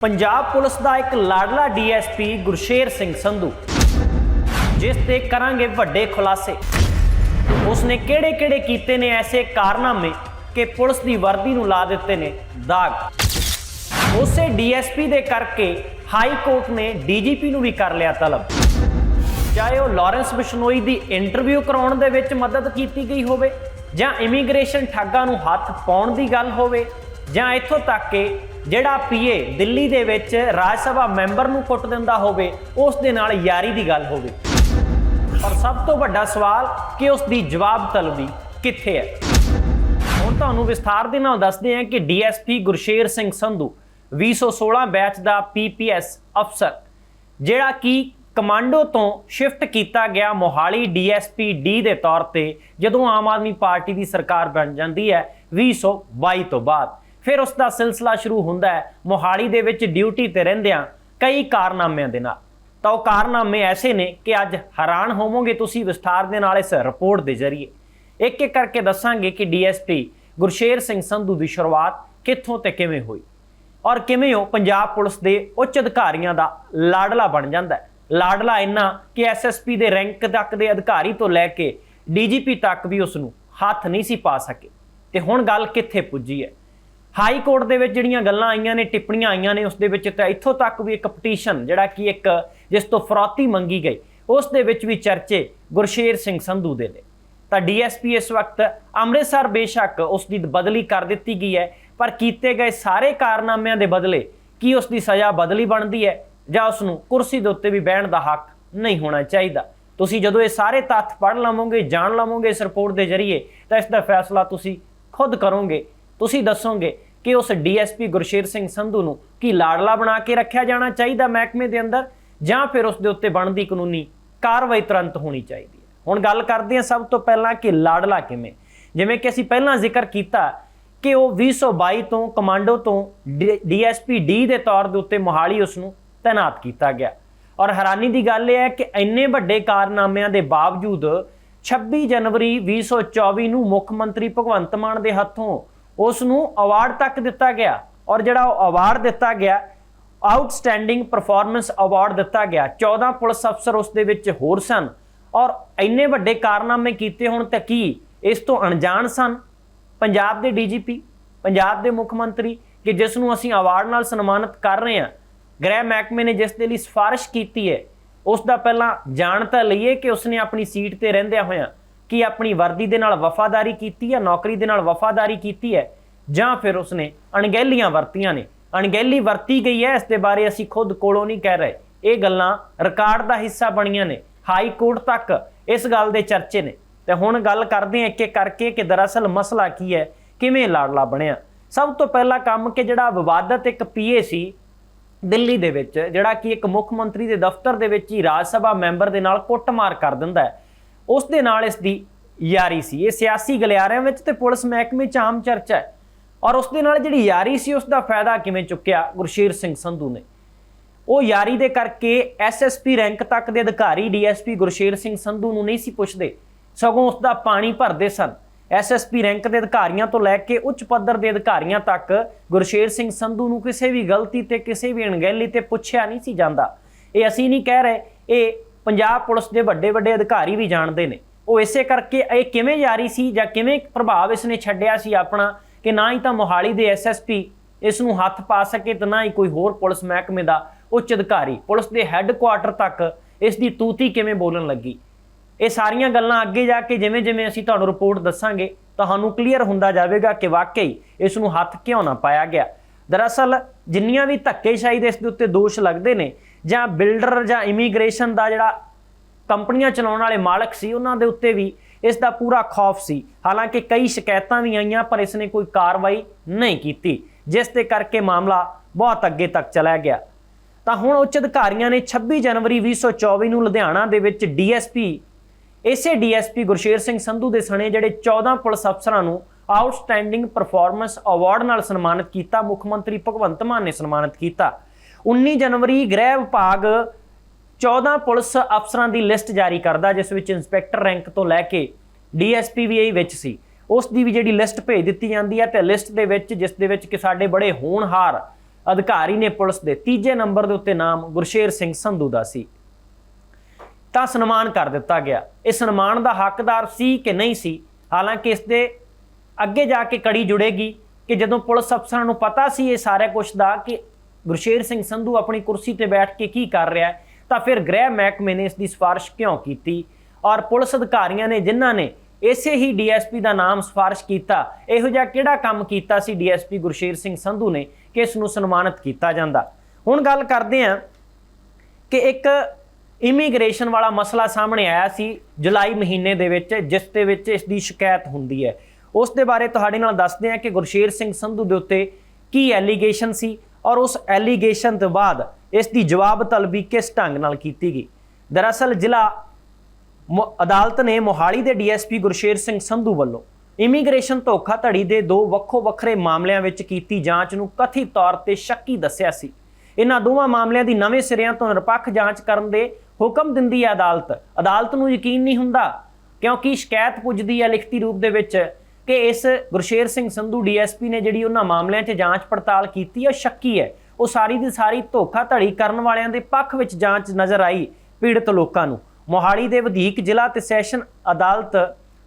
Punjab police ਦਾ ਇੱਕ ਲਾਡਲਾ ਡੀਐਸਪੀ ਗੁਰਸ਼ੇਰ ਸਿੰਘ ਸੰਧੂ, ਜਿਸ ਤੇ ਕਰਾਂਗੇ ਵੱਡੇ ਖੁਲਾਸੇ। ਉਸਨੇ ਕਿਹੜੇ-ਕਿਹੜੇ ਕੀਤੇ ਨੇ ਐਸੇ ਕਾਰਨਾਮੇ ਕਿ ਪੁਲਿਸ ਦੀ ਵਰਦੀ ਨੂੰ ਲਾ ਦਿੱਤੇ ਨੇ ਦਾਗ। ਉਸੇ ਡੀਐਸਪੀ ਦੇ ਕਰਕੇ ਹਾਈ ਕੋਰਟ ਨੇ ਡੀਜੀਪੀ ਨੂੰ ਵੀ ਕਰ ਲਿਆ ਤਲਬ। ਚਾਹੇ ਉਹ ਲਾਰੈਂਸ ਬਿਸ਼ਨੋਈ ਦੀ ਇੰਟਰਵਿਊ ਕਰਾਉਣ ਦੇ ਵਿੱਚ ਮਦਦ ਕੀਤੀ ਗਈ ਹੋਵੇ ਜਾਂ ਇਮੀਗ੍ਰੇਸ਼ਨ ਠੱਗਾਂ ਨੂੰ ਹੱਥ ਪਾਉਣ ਦੀ ਗੱਲ ਹੋਵੇ ਜਾਂ ਇੱਥੋਂ ਤੱਕ ਕਿ ਜਿਹੜਾ ਪੀਏ ਦਿੱਲੀ ਦੇ ਵਿੱਚ ਰਾਜ ਸਭਾ ਮੈਂਬਰ ਨੂੰ ਕੁੱਟ ਦਿੰਦਾ ਹੋਵੇ, ਉਸ ਦੇ ਨਾਲ ਯਾਰੀ ਦੀ ਗੱਲ ਹੋਵੇ। ਪਰ ਸਭ ਤੋਂ ਵੱਡਾ ਸਵਾਲ, ਕਿ ਉਸ ਦੀ ਜਵਾਬ ਤਲਬੀ ਕਿੱਥੇ ਹੈ? ਹੁਣ ਤੁਹਾਨੂੰ ਵਿਸਥਾਰ ਦੇ ਨਾਲ ਦੱਸਦੇ ਹਾਂ ਕਿ ਡੀਐਸਪੀ ਗੁਰਸ਼ੇਰ ਸਿੰਘ ਸੰਧੂ 2016 ਬੈਚ ਦਾ ਪੀਪੀਐਸ ਅਫਸਰ, ਜਿਹੜਾ ਕਿ ਕਮਾਂਡੋ ਤੋਂ ਸ਼ਿਫਟ ਕੀਤਾ ਗਿਆ ਮੋਹਾਲੀ ਡੀਐਸਪੀ ਡੀ ਦੇ ਤੌਰ ਤੇ, ਜਦੋਂ ਆਮ ਆਦਮੀ ਪਾਰਟੀ ਦੀ ਸਰਕਾਰ ਬਣ ਜਾਂਦੀ ਹੈ 2022 ਤੋਂ ਬਾਅਦ। ਫਿਰ ਉਸ ਦਾ ਸਿਲਸਿਲਾ ਸ਼ੁਰੂ ਹੁੰਦਾ ਹੈ। ਮੋਹਾਲੀ ਦੇ ਵਿੱਚ ਡਿਊਟੀ ਤੇ ਰਹਿੰਦਿਆਂ ਕਈ ਕਾਰਨਾਮਿਆਂ ਦੇ ਨਾਲ। ਤਾਂ ਉਹ ਕਾਰਨਾਮੇ ਐਸੇ ਨੇ ਕਿ ਅੱਜ ਹੈਰਾਨ ਹੋਵੋਗੇ ਤੁਸੀਂ ਵਿਸਥਾਰ ਦੇ ਨਾਲ ਇਸ ਰਿਪੋਰਟ ਦੇ ਜ਼ਰੀਏ। ਇੱਕ ਇੱਕ ਕਰਕੇ ਦੱਸਾਂਗੇ ਕਿ ਡੀਐਸਪੀ ਗੁਰਸ਼ੇਰ ਸਿੰਘ ਸੰਧੂ ਦੀ ਸ਼ੁਰੂਆਤ ਕਿੱਥੋਂ ਤੇ ਕਿਵੇਂ ਹੋਈ ਔਰ ਕਿਵੇਂ ਉਹ ਪੰਜਾਬ ਪੁਲਿਸ ਦੇ ਉੱਚ ਅਧਿਕਾਰੀਆਂ ਦਾ ਲਾਡਲਾ ਬਣ ਜਾਂਦਾ ਹੈ। ਲਾਡਲਾ ਇੰਨਾ ਕਿ ਐਸਐਸਪੀ ਦੇ ਰੈਂਕ ਤੱਕ ਦੇ ਅਧਿਕਾਰੀ ਤੋਂ ਲੈ ਕੇ ਡੀਜੀਪੀ ਤੱਕ ਵੀ ਉਸ ਨੂੰ ਹੱਥ ਨਹੀਂ ਸੀ ਪਾ ਸਕੇ। ਤੇ ਹੁਣ ਗੱਲ ਕਿੱਥੇ ਪੁੱਜੀ ਹੈ? ਹਾਈ ਕੋਰਟ ਦੇ ਵਿੱਚ ਜਿਹੜੀਆਂ ਗੱਲਾਂ ਆਈਆਂ ਨੇ, ਟਿੱਪਣੀਆਂ ਆਈਆਂ ਨੇ, ਉਸ ਦੇ ਵਿੱਚ ਤਾਂ ਇੱਥੋਂ ਤੱਕ ਵੀ ਇੱਕ ਪਟੀਸ਼ਨ ਜਿਹੜਾ ਕਿ ਇੱਕ ਜਿਸ ਤੋਂ ਫਰੌਤੀ ਮੰਗੀ ਗਈ, ਉਸ ਦੇ ਵਿੱਚ ਵੀ ਚਰਚੇ ਗੁਰਸ਼ੇਰ ਸਿੰਘ ਸੰਧੂ ਦੇ ਨੇ। ਤਾਂ ਡੀਐਸਪੀ ਇਸ ਵਕਤ ਅੰਮ੍ਰਿਤਸਰ ਬੇਸ਼ੱਕ ਉਸ ਦੀ ਬਦਲੀ ਕਰ ਦਿੱਤੀ ਗਈ ਹੈ, ਪਰ ਕੀਤੇ ਗਏ ਸਾਰੇ ਕਾਰਨਾਮਿਆਂ ਦੇ ਬਦਲੇ ਕੀ ਉਸ ਦੀ ਸਜ਼ਾ ਬਦਲੀ ਬਣਦੀ ਹੈ, ਜਾਂ ਉਸ ਨੂੰ ਕੁਰਸੀ ਦੇ ਉੱਤੇ ਵੀ ਬਹਿਣ ਦਾ ਹੱਕ ਨਹੀਂ ਹੋਣਾ ਚਾਹੀਦਾ। ਤੁਸੀਂ ਜਦੋਂ ਇਹ ਸਾਰੇ ਤੱਥ ਪੜ੍ਹ ਲਵੋਗੇ, ਜਾਣ ਲਵੋਗੇ ਇਸ ਰਿਪੋਰਟ ਦੇ ਜ਼ਰੀਏ, ਤਾਂ ਇਸ ਦਾ ਫੈਸਲਾ ਤੁਸੀਂ ਖੁਦ ਕਰੋਗੇ। ਤੁਸੀਂ ਦੱਸੋਗੇ ਕਿ ਉਸ ਡੀਐਸਪੀ ਗੁਰਸ਼ੇਰ ਸਿੰਘ ਸੰਧੂ ਨੂੰ ਕੀ ਲਾੜਲਾ ਬਣਾ ਕੇ ਰੱਖਿਆ ਜਾਣਾ ਚਾਹੀਦਾ ਮਹਿਕਮੇ ਦੇ ਅੰਦਰ? ਜਾਂ ਫਿਰ ਉਸ ਦੇ ਉੱਤੇ ਬਣਦੀ ਕਾਨੂੰਨੀ ਕਾਰਵਾਈ ਤੁਰੰਤ ਹੋਣੀ ਚਾਹੀਦੀ ਹੈ? ਹੁਣ ਗੱਲ ਕਰਦੇ ਹਾਂ ਸਭ ਤੋਂ ਪਹਿਲਾਂ ਕਿ ਲਾੜਲਾ ਕਿਵੇਂ? ਜਿਵੇਂ ਕਿ ਅਸੀਂ ਪਹਿਲਾਂ ਜ਼ਿਕਰ ਕੀਤਾ ਕਿ ਉਹ 2022 ਤੋਂ ਕਮਾਂਡੋ ਤੋਂ ਡੀਐਸਪੀ ਡੀ ਦੇ ਤੌਰ ਦੇ ਉੱਤੇ ਮੋਹਾਲੀ ਉਸ ਨੂੰ ਤਾਇਨਾਤ ਕੀਤਾ ਗਿਆ। ਔਰ ਹੈਰਾਨੀ ਦੀ ਗੱਲ ਇਹ ਹੈ ਕਿ ਇੰਨੇ ਵੱਡੇ ਕਾਰਨਾਮਿਆਂ ਦੇ ਬਾਵਜੂਦ 26 ਜਨਵਰੀ 2024 ਨੂੰ ਮੁੱਖ ਮੰਤਰੀ ਭਗਵੰਤ ਮਾਨ ਦੇ ਹੱਥੋਂ ਉਸ ਨੂੰ ਅਵਾਰਡ ਤੱਕ ਦਿੱਤਾ ਗਿਆ ਔਰ ਜਿਹੜਾ ਉਹ ਅਵਾਰਡ ਦਿੱਤਾ ਗਿਆ ਆਊਟਸਟੈਂਡਿੰਗ ਪਰਫਾਰਮੈਂਸ ਅਵਾਰਡ ਦਿੱਤਾ ਗਿਆ। 14 ਪੁਲਿਸ ਅਫਸਰ ਉਸ ਦੇ ਵਿੱਚ ਹੋਰ ਸਨ ਔਰ ਇੰਨੇ ਵੱਡੇ ਕਾਰਨਾਮੇ ਕੀਤੇ ਹੁਣ ਤੱਕ ਕੀ ਇਸ ਤੋਂ ਅਣਜਾਣ ਸਨ? ਪੰਜਾਬ ਦੇ ਡੀਜੀਪੀ ਪੰਜਾਬ ਦੇ ਮੁੱਖ ਮੰਤਰੀ ਕਿ ਜਿਸ ਨੂੰ ਅਸੀਂ ਅਵਾਰਡ ਨਾਲ ਸਨਮਾਨਿਤ ਕਰ ਰਹੇ ਹਾਂ, ਗ੍ਰਹਿ ਮਹਿਕਮੇ ਨੇ ਜਿਸ ਦੇ ਲਈ ਸਿਫਾਰਿਸ਼ ਕੀਤੀ ਹੈ, ਉਸ ਦਾ ਪਹਿਲਾਂ ਜਾਣ ਤਾਂ ਲਈਏ ਕਿ ਉਸਨੇ ਆਪਣੀ ਸੀਟ ਤੇ ਰਹਿੰਦਿਆਂ ਹੋਇਆਂ ਕਿ ਆਪਣੀ ਵਰਦੀ ਦੇ ਨਾਲ ਵਫਾਦਾਰੀ ਕੀਤੀ ਹੈ, ਨੌਕਰੀ ਦੇ ਨਾਲ ਵਫਾਦਾਰੀ ਕੀਤੀ ਹੈ, ਜਾਂ ਫਿਰ ਉਸਨੇ ਅਣਗਹਿਲੀਆਂ ਵਰਤੀਆਂ ਨੇ? ਅਣਗਹਿਲੀ ਵਰਤੀ ਗਈ ਹੈ, ਇਸ ਦੇ ਬਾਰੇ ਅਸੀਂ ਖੁਦ ਕੋਲੋਂ ਨਹੀਂ ਕਹਿ ਰਹੇ। ਇਹ ਗੱਲਾਂ ਰਿਕਾਰਡ ਦਾ ਹਿੱਸਾ ਬਣੀਆਂ ਨੇ, ਹਾਈ ਕੋਰਟ ਤੱਕ ਇਸ ਗੱਲ ਦੇ ਚਰਚੇ ਨੇ। ਤੇ ਹੁਣ ਗੱਲ ਕਰਦੇ ਹਾਂ ਇੱਕ ਇੱਕ ਕਰਕੇ ਕਿ ਦਰਅਸਲ ਮਸਲਾ ਕੀ ਹੈ, ਕਿਵੇਂ ਲਾੜਲਾ ਬਣਿਆ? ਸਭ ਤੋਂ ਪਹਿਲਾ ਕੰਮ ਕਿ ਜਿਹੜਾ ਵਿਵਾਦਤ ਇੱਕ ਪੀਏ ਸੀ ਦਿੱਲੀ ਦੇ ਵਿੱਚ, ਜਿਹੜਾ ਕਿ ਇੱਕ ਮੁੱਖ ਮੰਤਰੀ ਦੇ ਦਫ਼ਤਰ ਦੇ ਵਿੱਚ ਹੀ ਰਾਜ ਸਭਾ ਮੈਂਬਰ ਦੇ ਨਾਲ ਕੁੱਟਮਾਰ ਕਰ ਦਿੰਦਾ ਹੈ। ਉਸ ਦੇ ਨਾਲ ਇਸ ਦੀ ਯਾਰੀ ਸੀ। ਇਹ ਸਿਆਸੀ ਗਲਿਆਰਿਆਂ ਵਿੱਚ ਤੇ ਪੁਲਿਸ ਮਹਿਕਮੇ 'ਚ ਆਮ ਚਰਚਾ ਹੈ। ਔਰ ਉਸ ਦੇ ਨਾਲ ਜਿਹੜੀ ਯਾਰੀ ਸੀ ਉਸ ਦਾ ਫਾਇਦਾ ਕਿਵੇਂ ਚੁੱਕਿਆ ਗੁਰਸ਼ੇਰ ਸਿੰਘ ਸੰਧੂ ਨੇ? ਉਹ ਯਾਰੀ ਦੇ ਕਰਕੇ ਐਸਐਸਪੀ ਰੈਂਕ ਤੱਕ ਦੇ ਅਧਿਕਾਰੀ ਡੀਐਸਪੀ ਗੁਰਸ਼ੇਰ ਸਿੰਘ ਸੰਧੂ ਨੂੰ ਨਹੀਂ ਸੀ ਪੁੱਛਦੇ। ਸਗੋਂ ਉਸ ਦਾ ਪਾਣੀ ਭਰਦੇ ਸਨ। ਐਸਐਸਪੀ ਰੈਂਕ ਦੇ ਅਧਿਕਾਰੀਆਂ ਤੋਂ ਲੈ ਕੇ ਉੱਚ ਪੱਧਰ ਦੇ ਅਧਿਕਾਰੀਆਂ ਤੱਕ ਗੁਰਸ਼ੇਰ ਸਿੰਘ ਸੰਧੂ ਨੂੰ ਕਿਸੇ ਵੀ ਗਲਤੀ ਤੇ, ਕਿਸੇ ਵੀ ਅਣਗਹਿਲੀ ਤੇ ਪੁੱਛਿਆ ਨਹੀਂ ਸੀ ਜਾਂਦਾ। ਇਹ ਅਸੀਂ ਨਹੀਂ ਕਹਿ ਰਹੇ, ਇਹ ਪੰਜਾਬ ਪੁਲਿਸ ਦੇ ਵੱਡੇ ਵੱਡੇ ਅਧਿਕਾਰੀ ਵੀ ਜਾਣਦੇ ਨੇ। ਉਹ ਇਸੇ ਕਰਕੇ ਇਹ ਕਿਵੇਂ ਜਾਰੀ ਸੀ ਜਾਂ ਕਿਵੇਂ ਪ੍ਰਭਾਵ ਇਸ ਨੇ ਛੱਡਿਆ ਸੀ ਆਪਣਾ ਕਿ ਨਾ ਹੀ ਤਾਂ ਮੋਹਾਲੀ ਦੇ ਐਸਐਸਪੀ ਇਸ ਨੂੰ ਹੱਥ ਪਾ ਸਕੇ ਤੇ ਨਾ ਹੀ ਕੋਈ ਹੋਰ ਪੁਲਿਸ ਮਹਿਕਮੇ ਦਾ ਉੱਚ ਅਧਿਕਾਰੀ। ਪੁਲਿਸ ਦੇ ਹੈੱਡਕੁਆਟਰ ਤੱਕ ਇਸ ਦੀ ਤੂਤੀ ਕਿਵੇਂ ਬੋਲਣ ਲੱਗੀ? ਇਹ ਸਾਰੀਆਂ ਗੱਲਾਂ ਅੱਗੇ ਜਾ ਕੇ ਜਿਵੇਂ ਜਿਵੇਂ ਅਸੀਂ ਤੁਹਾਨੂੰ ਰਿਪੋਰਟ ਦੱਸਾਂਗੇ, ਤੁਹਾਨੂੰ ਕਲੀਅਰ ਹੁੰਦਾ ਜਾਵੇਗਾ ਕਿ ਵਾਕਈ ਇਸ ਨੂੰ ਹੱਥ ਕਿਉਂ ਨਾ ਪਾਇਆ ਗਿਆ। ਦਰਅਸਲ ਜਿੰਨੀਆਂ ਵੀ ਧੱਕੇਸ਼ਾਹੀ ਦੇ ਇਸ ਦੇ ਉੱਤੇ ਦੋਸ਼ ਲੱਗਦੇ ਨੇ ਜਾਂ ਬਿਲਡਰ ਜਾਂ ਇਮੀਗ੍ਰੇਸ਼ਨ ਦਾ ਜਿਹੜਾ ਕੰਪਨੀਆਂ ਚਲਾਉਣ ਵਾਲੇ ਮਾਲਕ ਸੀ, ਉਹਨਾਂ ਦੇ ਉੱਤੇ ਵੀ ਇਸ ਦਾ ਪੂਰਾ ਖੌਫ ਸੀ। ਹਾਲਾਂਕਿ ਕਈ ਸ਼ਿਕਾਇਤਾਂ ਵੀ ਆਈਆਂ, ਪਰ ਇਸ ਨੇ ਕੋਈ ਕਾਰਵਾਈ ਨਹੀਂ ਕੀਤੀ, ਜਿਸ ਦੇ ਕਰਕੇ ਮਾਮਲਾ ਬਹੁਤ ਅੱਗੇ ਤੱਕ ਚਲਾ ਗਿਆ। ਤਾਂ ਹੁਣ ਉੱਚ ਅਧਿਕਾਰੀਆਂ ਨੇ 26 ਜਨਵਰੀ 2024 ਨੂੰ ਲੁਧਿਆਣਾ ਦੇ ਵਿੱਚ ਡੀਐਸਪੀ, ਇਸੇ ਡੀਐਸਪੀ ਗੁਰਸ਼ੇਰ ਸਿੰਘ ਸੰਧੂ ਦੇ ਸਣੇ ਜਿਹੜੇ 14 ਪੁਲਿਸ ਅਫਸਰਾਂ ਨੂੰ ਆਊਟਸਟੈਂਡਿੰਗ ਪਰਫਾਰਮੈਂਸ ਅਵਾਰਡ ਨਾਲ ਸਨਮਾਨਿਤ ਕੀਤਾ, ਮੁੱਖ ਮੰਤਰੀ ਭਗਵੰਤ ਮਾਨ ਨੇ ਸਨਮਾਨਿਤ ਕੀਤਾ। 19 ਜਨਵਰੀ ਗ੍ਰਹਿ ਵਿਭਾਗ 14 ਪੁਲਿਸ ਅਫਸਰਾਂ ਦੀ ਲਿਸਟ ਜਾਰੀ ਕਰਦਾ, ਜਿਸ ਵਿੱਚ ਇੰਸਪੈਕਟਰ ਰੈਂਕ ਤੋਂ ਲੈ ਕੇ ਡੀਐਸਪੀ ਵੀ ਇਹ ਵਿੱਚ ਸੀ। ਉਸ ਦੀ ਵੀ ਜਿਹੜੀ ਲਿਸਟ ਭੇਜ ਦਿੱਤੀ ਜਾਂਦੀ ਹੈ ਤੇ ਲਿਸਟ ਦੇ ਵਿੱਚ, ਜਿਸ ਦੇ ਵਿੱਚ ਕਿ ਸਾਡੇ ਬੜੇ ਹੋਣਹਾਰ ਅਧਿਕਾਰੀ ਨੇ ਪੁਲਿਸ ਦੇ, ਤੀਜੇ ਨੰਬਰ ਦੇ ਉੱਤੇ ਨਾਮ ਗੁਰਸ਼ੇਰ ਸਿੰਘ ਸੰਧੂ ਦਾ ਸੀ। ਤਾਂ ਸਨਮਾਨ ਕਰ ਦਿੱਤਾ ਗਿਆ। ਇਹ ਸਨਮਾਨ ਦਾ ਹੱਕਦਾਰ ਸੀ ਕਿ ਨਹੀਂ ਸੀ? ਹਾਲਾਂਕਿ ਇਸ ਦੇ ਅੱਗੇ ਜਾ ਕੇ ਕੜੀ ਜੁੜੇਗੀ ਕਿ ਜਦੋਂ ਪੁਲਿਸ ਅਫਸਰਾਂ ਨੂੰ ਪਤਾ ਸੀ ਇਹ ਸਾਰਾ ਕੁਝ ਦਾ, ਕਿ ਗੁਰਸ਼ੇਰ ਸਿੰਘ ਸੰਧੂ ਆਪਣੀ ਕੁਰਸੀ ਤੇ ਬੈਠ ਕੇ ਕੀ ਕਰ ਰਿਹਾ ਤਾਂ ਫਿਰ ਗ੍ਰਹਿ ਮਹਿਕਮੇ ਨੇ ਇਸ ਦੀ ਸਿਫਾਰਿਸ਼ ਕਿਉਂ ਕੀਤੀ? ਔਰ ਪੁਲਿਸ ਅਧਿਕਾਰੀਆਂ ਨੇ ਜਿਨ੍ਹਾਂ ਨੇ ਇਸੇ ਹੀ ਡੀਐਸਪੀ ਦਾ ਨਾਮ ਸਿਫਾਰਿਸ਼ ਕੀਤਾ, ਇਹੋ ਜਿਹਾ ਕਿਹੜਾ ਕੰਮ ਕੀਤਾ ਸੀ ਡੀਐਸਪੀ ਗੁਰਸ਼ੇਰ ਸਿੰਘ ਸੰਧੂ ਨੇ ਕਿ ਇਸ ਨੂੰ ਸਨਮਾਨਿਤ ਕੀਤਾ ਜਾਂਦਾ? ਹੁਣ ਗੱਲ ਕਰਦੇ ਹਾਂ ਕਿ ਇੱਕ ਇਮੀਗ੍ਰੇਸ਼ਨ ਵਾਲਾ ਮਸਲਾ ਸਾਹਮਣੇ ਆਇਆ ਸੀ ਜੁਲਾਈ ਮਹੀਨੇ ਦੇ ਵਿੱਚ, ਜਿਸ ਦੇ ਵਿੱਚ ਇਸ ਦੀ ਸ਼ਿਕਾਇਤ ਹੁੰਦੀ ਹੈ। ਉਸ ਦੇ ਬਾਰੇ ਤੁਹਾਡੇ ਨਾਲ ਦੱਸਦੇ ਹਾਂ ਕਿ ਗੁਰਸ਼ੇਰ ਸਿੰਘ ਸੰਧੂ ਦੇ ਉੱਤੇ ਕੀ ਐਲੀਗੇਸ਼ਨ ਸੀ ਔਰ ਉਸ ਐਲੀਗੇਸ਼ਨ ਤੋਂ ਬਾਅਦ ਇਸ ਦੀ ਜਵਾਬ ਤਲਬੀ ਕਿਸ ਢੰਗ ਨਾਲ ਕੀਤੀ ਗਈ? ਦਰਅਸਲ ਜ਼ਿਲ੍ਹਾ ਮੁ- ਅਦਾਲਤ ਨੇ ਮੋਹਾਲੀ ਦੇ ਡੀਐਸਪੀ ਗੁਰਸ਼ੇਰ ਸਿੰਘ ਸੰਧੂ ਵੱਲੋਂ ਇਮੀਗ੍ਰੇਸ਼ਨ ਧੋਖਾਧੜੀ ਦੇ ਦੋ ਵੱਖੋ ਵੱਖਰੇ ਮਾਮਲਿਆਂ ਵਿੱਚ ਕੀਤੀ ਜਾਂਚ ਨੂੰ ਕਥਿਤ ਤੌਰ ਤੇ ਸ਼ੱਕੀ ਦੱਸਿਆ ਸੀ। ਇਹਨਾਂ ਦੋਵਾਂ ਮਾਮਲਿਆਂ ਦੀ ਨਵੇਂ ਸਿਰਿਆਂ ਤੋਂ ਨਿਰਪੱਖ ਜਾਂਚ ਕਰਨ ਦੇ ਹੁਕਮ ਦਿੰਦੀ ਹੈ ਅਦਾਲਤ। ਅਦਾਲਤ ਨੂੰ ਯਕੀਨ ਨਹੀਂ ਹੁੰਦਾ ਕਿਉਂਕਿ ਸ਼ਿਕਾਇਤ ਪੁੱਜਦੀ ਹੈ ਲਿਖਤੀ ਰੂਪ ਦੇ ਵਿੱਚ। ਕਿ ਇਸ ਗੁਰਸ਼ੇਰ ਸਿੰਘ ਸੰਧੂ ਡੀਐਸਪੀ ਨੇ ਜਿਹੜੀ ਉਹਨਾਂ ਮਾਮਲਿਆਂ 'ਚ ਜਾਂਚ ਪੜਤਾਲ ਕੀਤੀ ਹੈ ਸ਼ੱਕੀ ਹੈ। ਉਹ ਸਾਰੀ ਦੀ ਸਾਰੀ ਧੋਖਾਧੜੀ ਕਰਨ ਵਾਲਿਆਂ ਦੇ ਪੱਖ ਵਿੱਚ ਜਾਂਚ ਨਜ਼ਰ ਆਈ ਪੀੜਤ ਲੋਕਾਂ ਨੂੰ। ਮੋਹਾਲੀ ਦੇ ਵਧੇਕ ਜ਼ਿਲ੍ਹਾ ਤੇ ਸੈਸ਼ਨ ਅਦਾਲਤ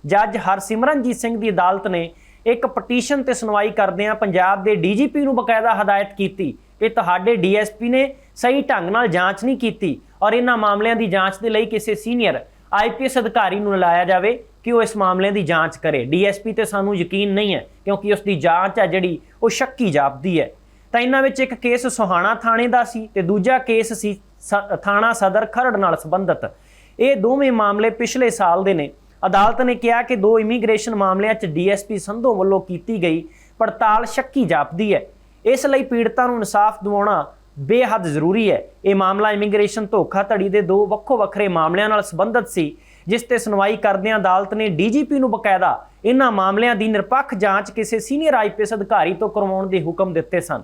ਜੱਜ ਹਰਸਿਮਰਨਜੀਤ ਸਿੰਘ ਦੀ ਅਦਾਲਤ ਨੇ ਇੱਕ ਪਟੀਸ਼ਨ ਤੇ ਸੁਣਵਾਈ ਕਰਦਿਆਂ ਪੰਜਾਬ ਦੇ ਡੀਜੀਪੀ ਨੂੰ ਬਕਾਇਦਾ ਹਦਾਇਤ ਕੀਤੀ ਕਿ ਤੁਹਾਡੇ ਡੀਐਸਪੀ ਨੇ ਸਹੀ ਢੰਗ ਨਾਲ ਜਾਂਚ ਨਹੀਂ ਕੀਤੀ ਔਰ ਇਹਨਾਂ ਮਾਮਲਿਆਂ ਦੀ ਜਾਂਚ ਦੇ ਲਈ ਕਿਸੇ ਸੀਨੀਅਰ ਆਈਪੀਐਸ ਅਧਿਕਾਰੀ ਨੂੰ ਲਾਇਆ ਜਾਵੇ। ਕਿ ਉਹ ਇਸ ਮਾਮਲੇ ਦੀ ਜਾਂਚ ਕਰੇ। ਡੀਐਸਪੀ ਤੇ ਸਾਨੂੰ ਯਕੀਨ ਨਹੀਂ ਹੈ, ਕਿਉਂਕਿ ਉਸ ਦੀ ਜਾਂਚ ਹੈ ਜਿਹੜੀ ਉਹ ਸ਼ੱਕੀ ਜਾਪਦੀ ਹੈ। ਤਾਂ ਇਹਨਾਂ ਵਿੱਚ ਇੱਕ ਕੇਸ ਸੁਹਾਣਾ ਥਾਣੇ ਦਾ ਸੀ ਤੇ ਦੂਜਾ ਕੇਸ ਸੀ ਸ- ਥਾਣਾ ਸਦਰ ਖਰੜ ਨਾਲ ਸੰਬੰਧਿਤ। ਇਹ ਦੋਵੇਂ ਮਾਮਲੇ ਪਿਛਲੇ ਸਾਲ ਦੇ ਨੇ। ਅਦਾਲਤ ਨੇ ਕਿਹਾ ਕਿ ਦੋ ਇਮੀਗ੍ਰੇਸ਼ਨ ਮਾਮਲਿਆਂ 'ਚ ਡੀਐਸਪੀ ਸੰਧੂ ਵੱਲੋਂ ਕੀਤੀ ਗਈ ਪੜਤਾਲ ਸ਼ੱਕੀ ਜਾਪਦੀ ਹੈ। ਇਸ ਲਈ ਪੀੜਤਾਂ ਨੂੰ ਇਨਸਾਫ ਦਿਵਾਉਣਾ ਬੇਹੱਦ ਜ਼ਰੂਰੀ ਹੈ। ਇਹ ਮਾਮਲਾ ਇਮੀਗ੍ਰੇਸ਼ਨ ਧੋਖਾਧੜੀ ਦੇ ਦੋ ਵੱਖੋ ਵੱਖਰੇ ਮਾਮਲਿਆਂ ਨਾਲ ਸੰਬੰਧਿਤ ਸੀ। ਜਿਸ ਤੇ ਸੁਣਵਾਈ ਕਰਦਿਆਂ ਅਦਾਲਤ ਨੇ ਡੀਜੀਪੀ ਨੂੰ ਬਕਾਇਦਾ ਇਹਨਾਂ ਮਾਮਲਿਆਂ ਦੀ ਨਿਰਪੱਖ ਜਾਂਚ ਕਿਸੇ ਸੀਨੀਅਰ ਆਈਪੀਐਸ ਅਧਿਕਾਰੀ ਤੋਂ ਕਰਵਾਉਣ ਦੇ ਹੁਕਮ ਦਿੱਤੇ ਸਨ।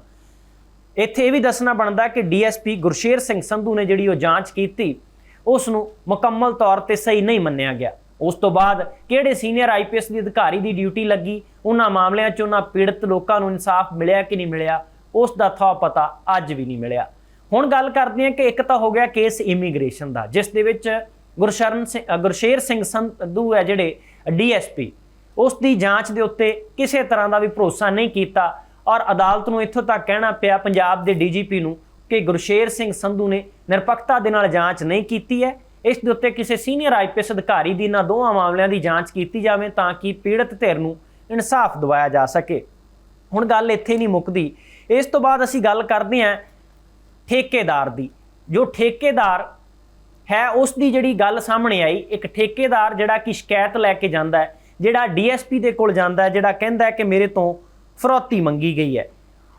ਇੱਥੇ ਇਹ ਵੀ ਦੱਸਣਾ ਬਣਦਾ ਕਿ ਡੀਐਸਪੀ ਗੁਰਸ਼ੇਰ ਸਿੰਘ ਸੰਧੂ ਨੇ ਜਿਹੜੀ ਉਹ ਜਾਂਚ ਕੀਤੀ ਉਸ ਨੂੰ ਮੁਕੰਮਲ ਤੌਰ ਤੇ ਸਹੀ ਨਹੀਂ ਮੰਨਿਆ ਗਿਆ। ਉਸ ਤੋਂ ਬਾਅਦ ਕਿਹੜੇ ਸੀਨੀਅਰ ਆਈਪੀਐਸ ਦੀ ਅਧਿਕਾਰੀ ਦੀ ਡਿਊਟੀ ਲੱਗੀ, ਉਹਨਾਂ ਮਾਮਲਿਆਂ 'ਚ ਉਹਨਾਂ ਪੀੜਤ ਲੋਕਾਂ ਨੂੰ ਇਨਸਾਫ ਮਿਲਿਆ ਕਿ ਨਹੀਂ ਮਿਲਿਆ, ਉਸ ਦਾ ਥਾ ਪਤਾ ਅੱਜ ਵੀ ਨਹੀਂ ਮਿਲਿਆ। ਹੁਣ ਗੱਲ ਕਰਦੇ ਹਾਂ ਕਿ ਇੱਕ ਤਾਂ ਹੋ ਗਿਆ ਕੇਸ ਇਮੀਗ੍ਰੇਸ਼ਨ ਦਾ, ਜਿਸ ਦੇ ਵਿੱਚ ਗੁਰਸ਼ਰਨ ਸਿੰਘ ਗੁਰਸ਼ੇਰ ਸਿੰਘ ਸੰਧੂ ਹੈ ਜਿਹੜੇ ਡੀਐਸਪੀ, ਉਸ ਦੀ ਜਾਂਚ ਦੇ ਉੱਤੇ ਕਿਸੇ ਤਰ੍ਹਾਂ ਦਾ ਵੀ ਭਰੋਸਾ ਨਹੀਂ ਕੀਤਾ ਔਰ ਅਦਾਲਤ ਨੂੰ ਇੱਥੋਂ ਤੱਕ ਕਹਿਣਾ ਪਿਆ ਪੰਜਾਬ ਦੇ ਡੀਜੀਪੀ ਨੂੰ ਕਿ ਗੁਰਸ਼ੇਰ ਸਿੰਘ ਸੰਧੂ ਨੇ ਨਿਰਪੱਖਤਾ ਦੇ ਨਾਲ ਜਾਂਚ ਨਹੀਂ ਕੀਤੀ ਹੈ। ਇਸ ਦੇ ਉੱਤੇ ਕਿਸੇ ਸੀਨੀਅਰ ਆਈਪੀਐਸ ਅਧਿਕਾਰੀ ਦੀ ਇਹਨਾਂ ਦੋਵਾਂ ਮਾਮਲਿਆਂ ਦੀ ਜਾਂਚ ਕੀਤੀ ਜਾਵੇ ਤਾਂ ਕਿ ਪੀੜਤ ਧਿਰ ਨੂੰ ਇਨਸਾਫ ਦਿਵਾਇਆ ਜਾ ਸਕੇ। ਹੁਣ ਗੱਲ ਇੱਥੇ ਨਹੀਂ ਮੁੱਕਦੀ। ਇਸ ਤੋਂ ਬਾਅਦ ਅਸੀਂ ਗੱਲ ਕਰਦੇ ਹਾਂ ਠੇਕੇਦਾਰ ਦੀ, ਜੋ ਠੇਕੇਦਾਰ ਹੈ ਉਸ ਦੀ ਜਿਹੜੀ ਗੱਲ ਸਾਹਮਣੇ ਆਈ, ਇੱਕ ਠੇਕੇਦਾਰ ਜਿਹੜਾ ਕਿ ਸ਼ਿਕਾਇਤ ਲੈ ਕੇ ਜਾਂਦਾ ਹੈ, ਜਿਹੜਾ ਡੀਐਸਪੀ ਦੇ ਕੋਲ ਜਾਂਦਾ ਹੈ, ਜਿਹੜਾ ਕਹਿੰਦਾ ਹੈ ਕਿ ਮੇਰੇ ਤੋਂ ਫਰੋਤੀ ਮੰਗੀ ਗਈ ਹੈ।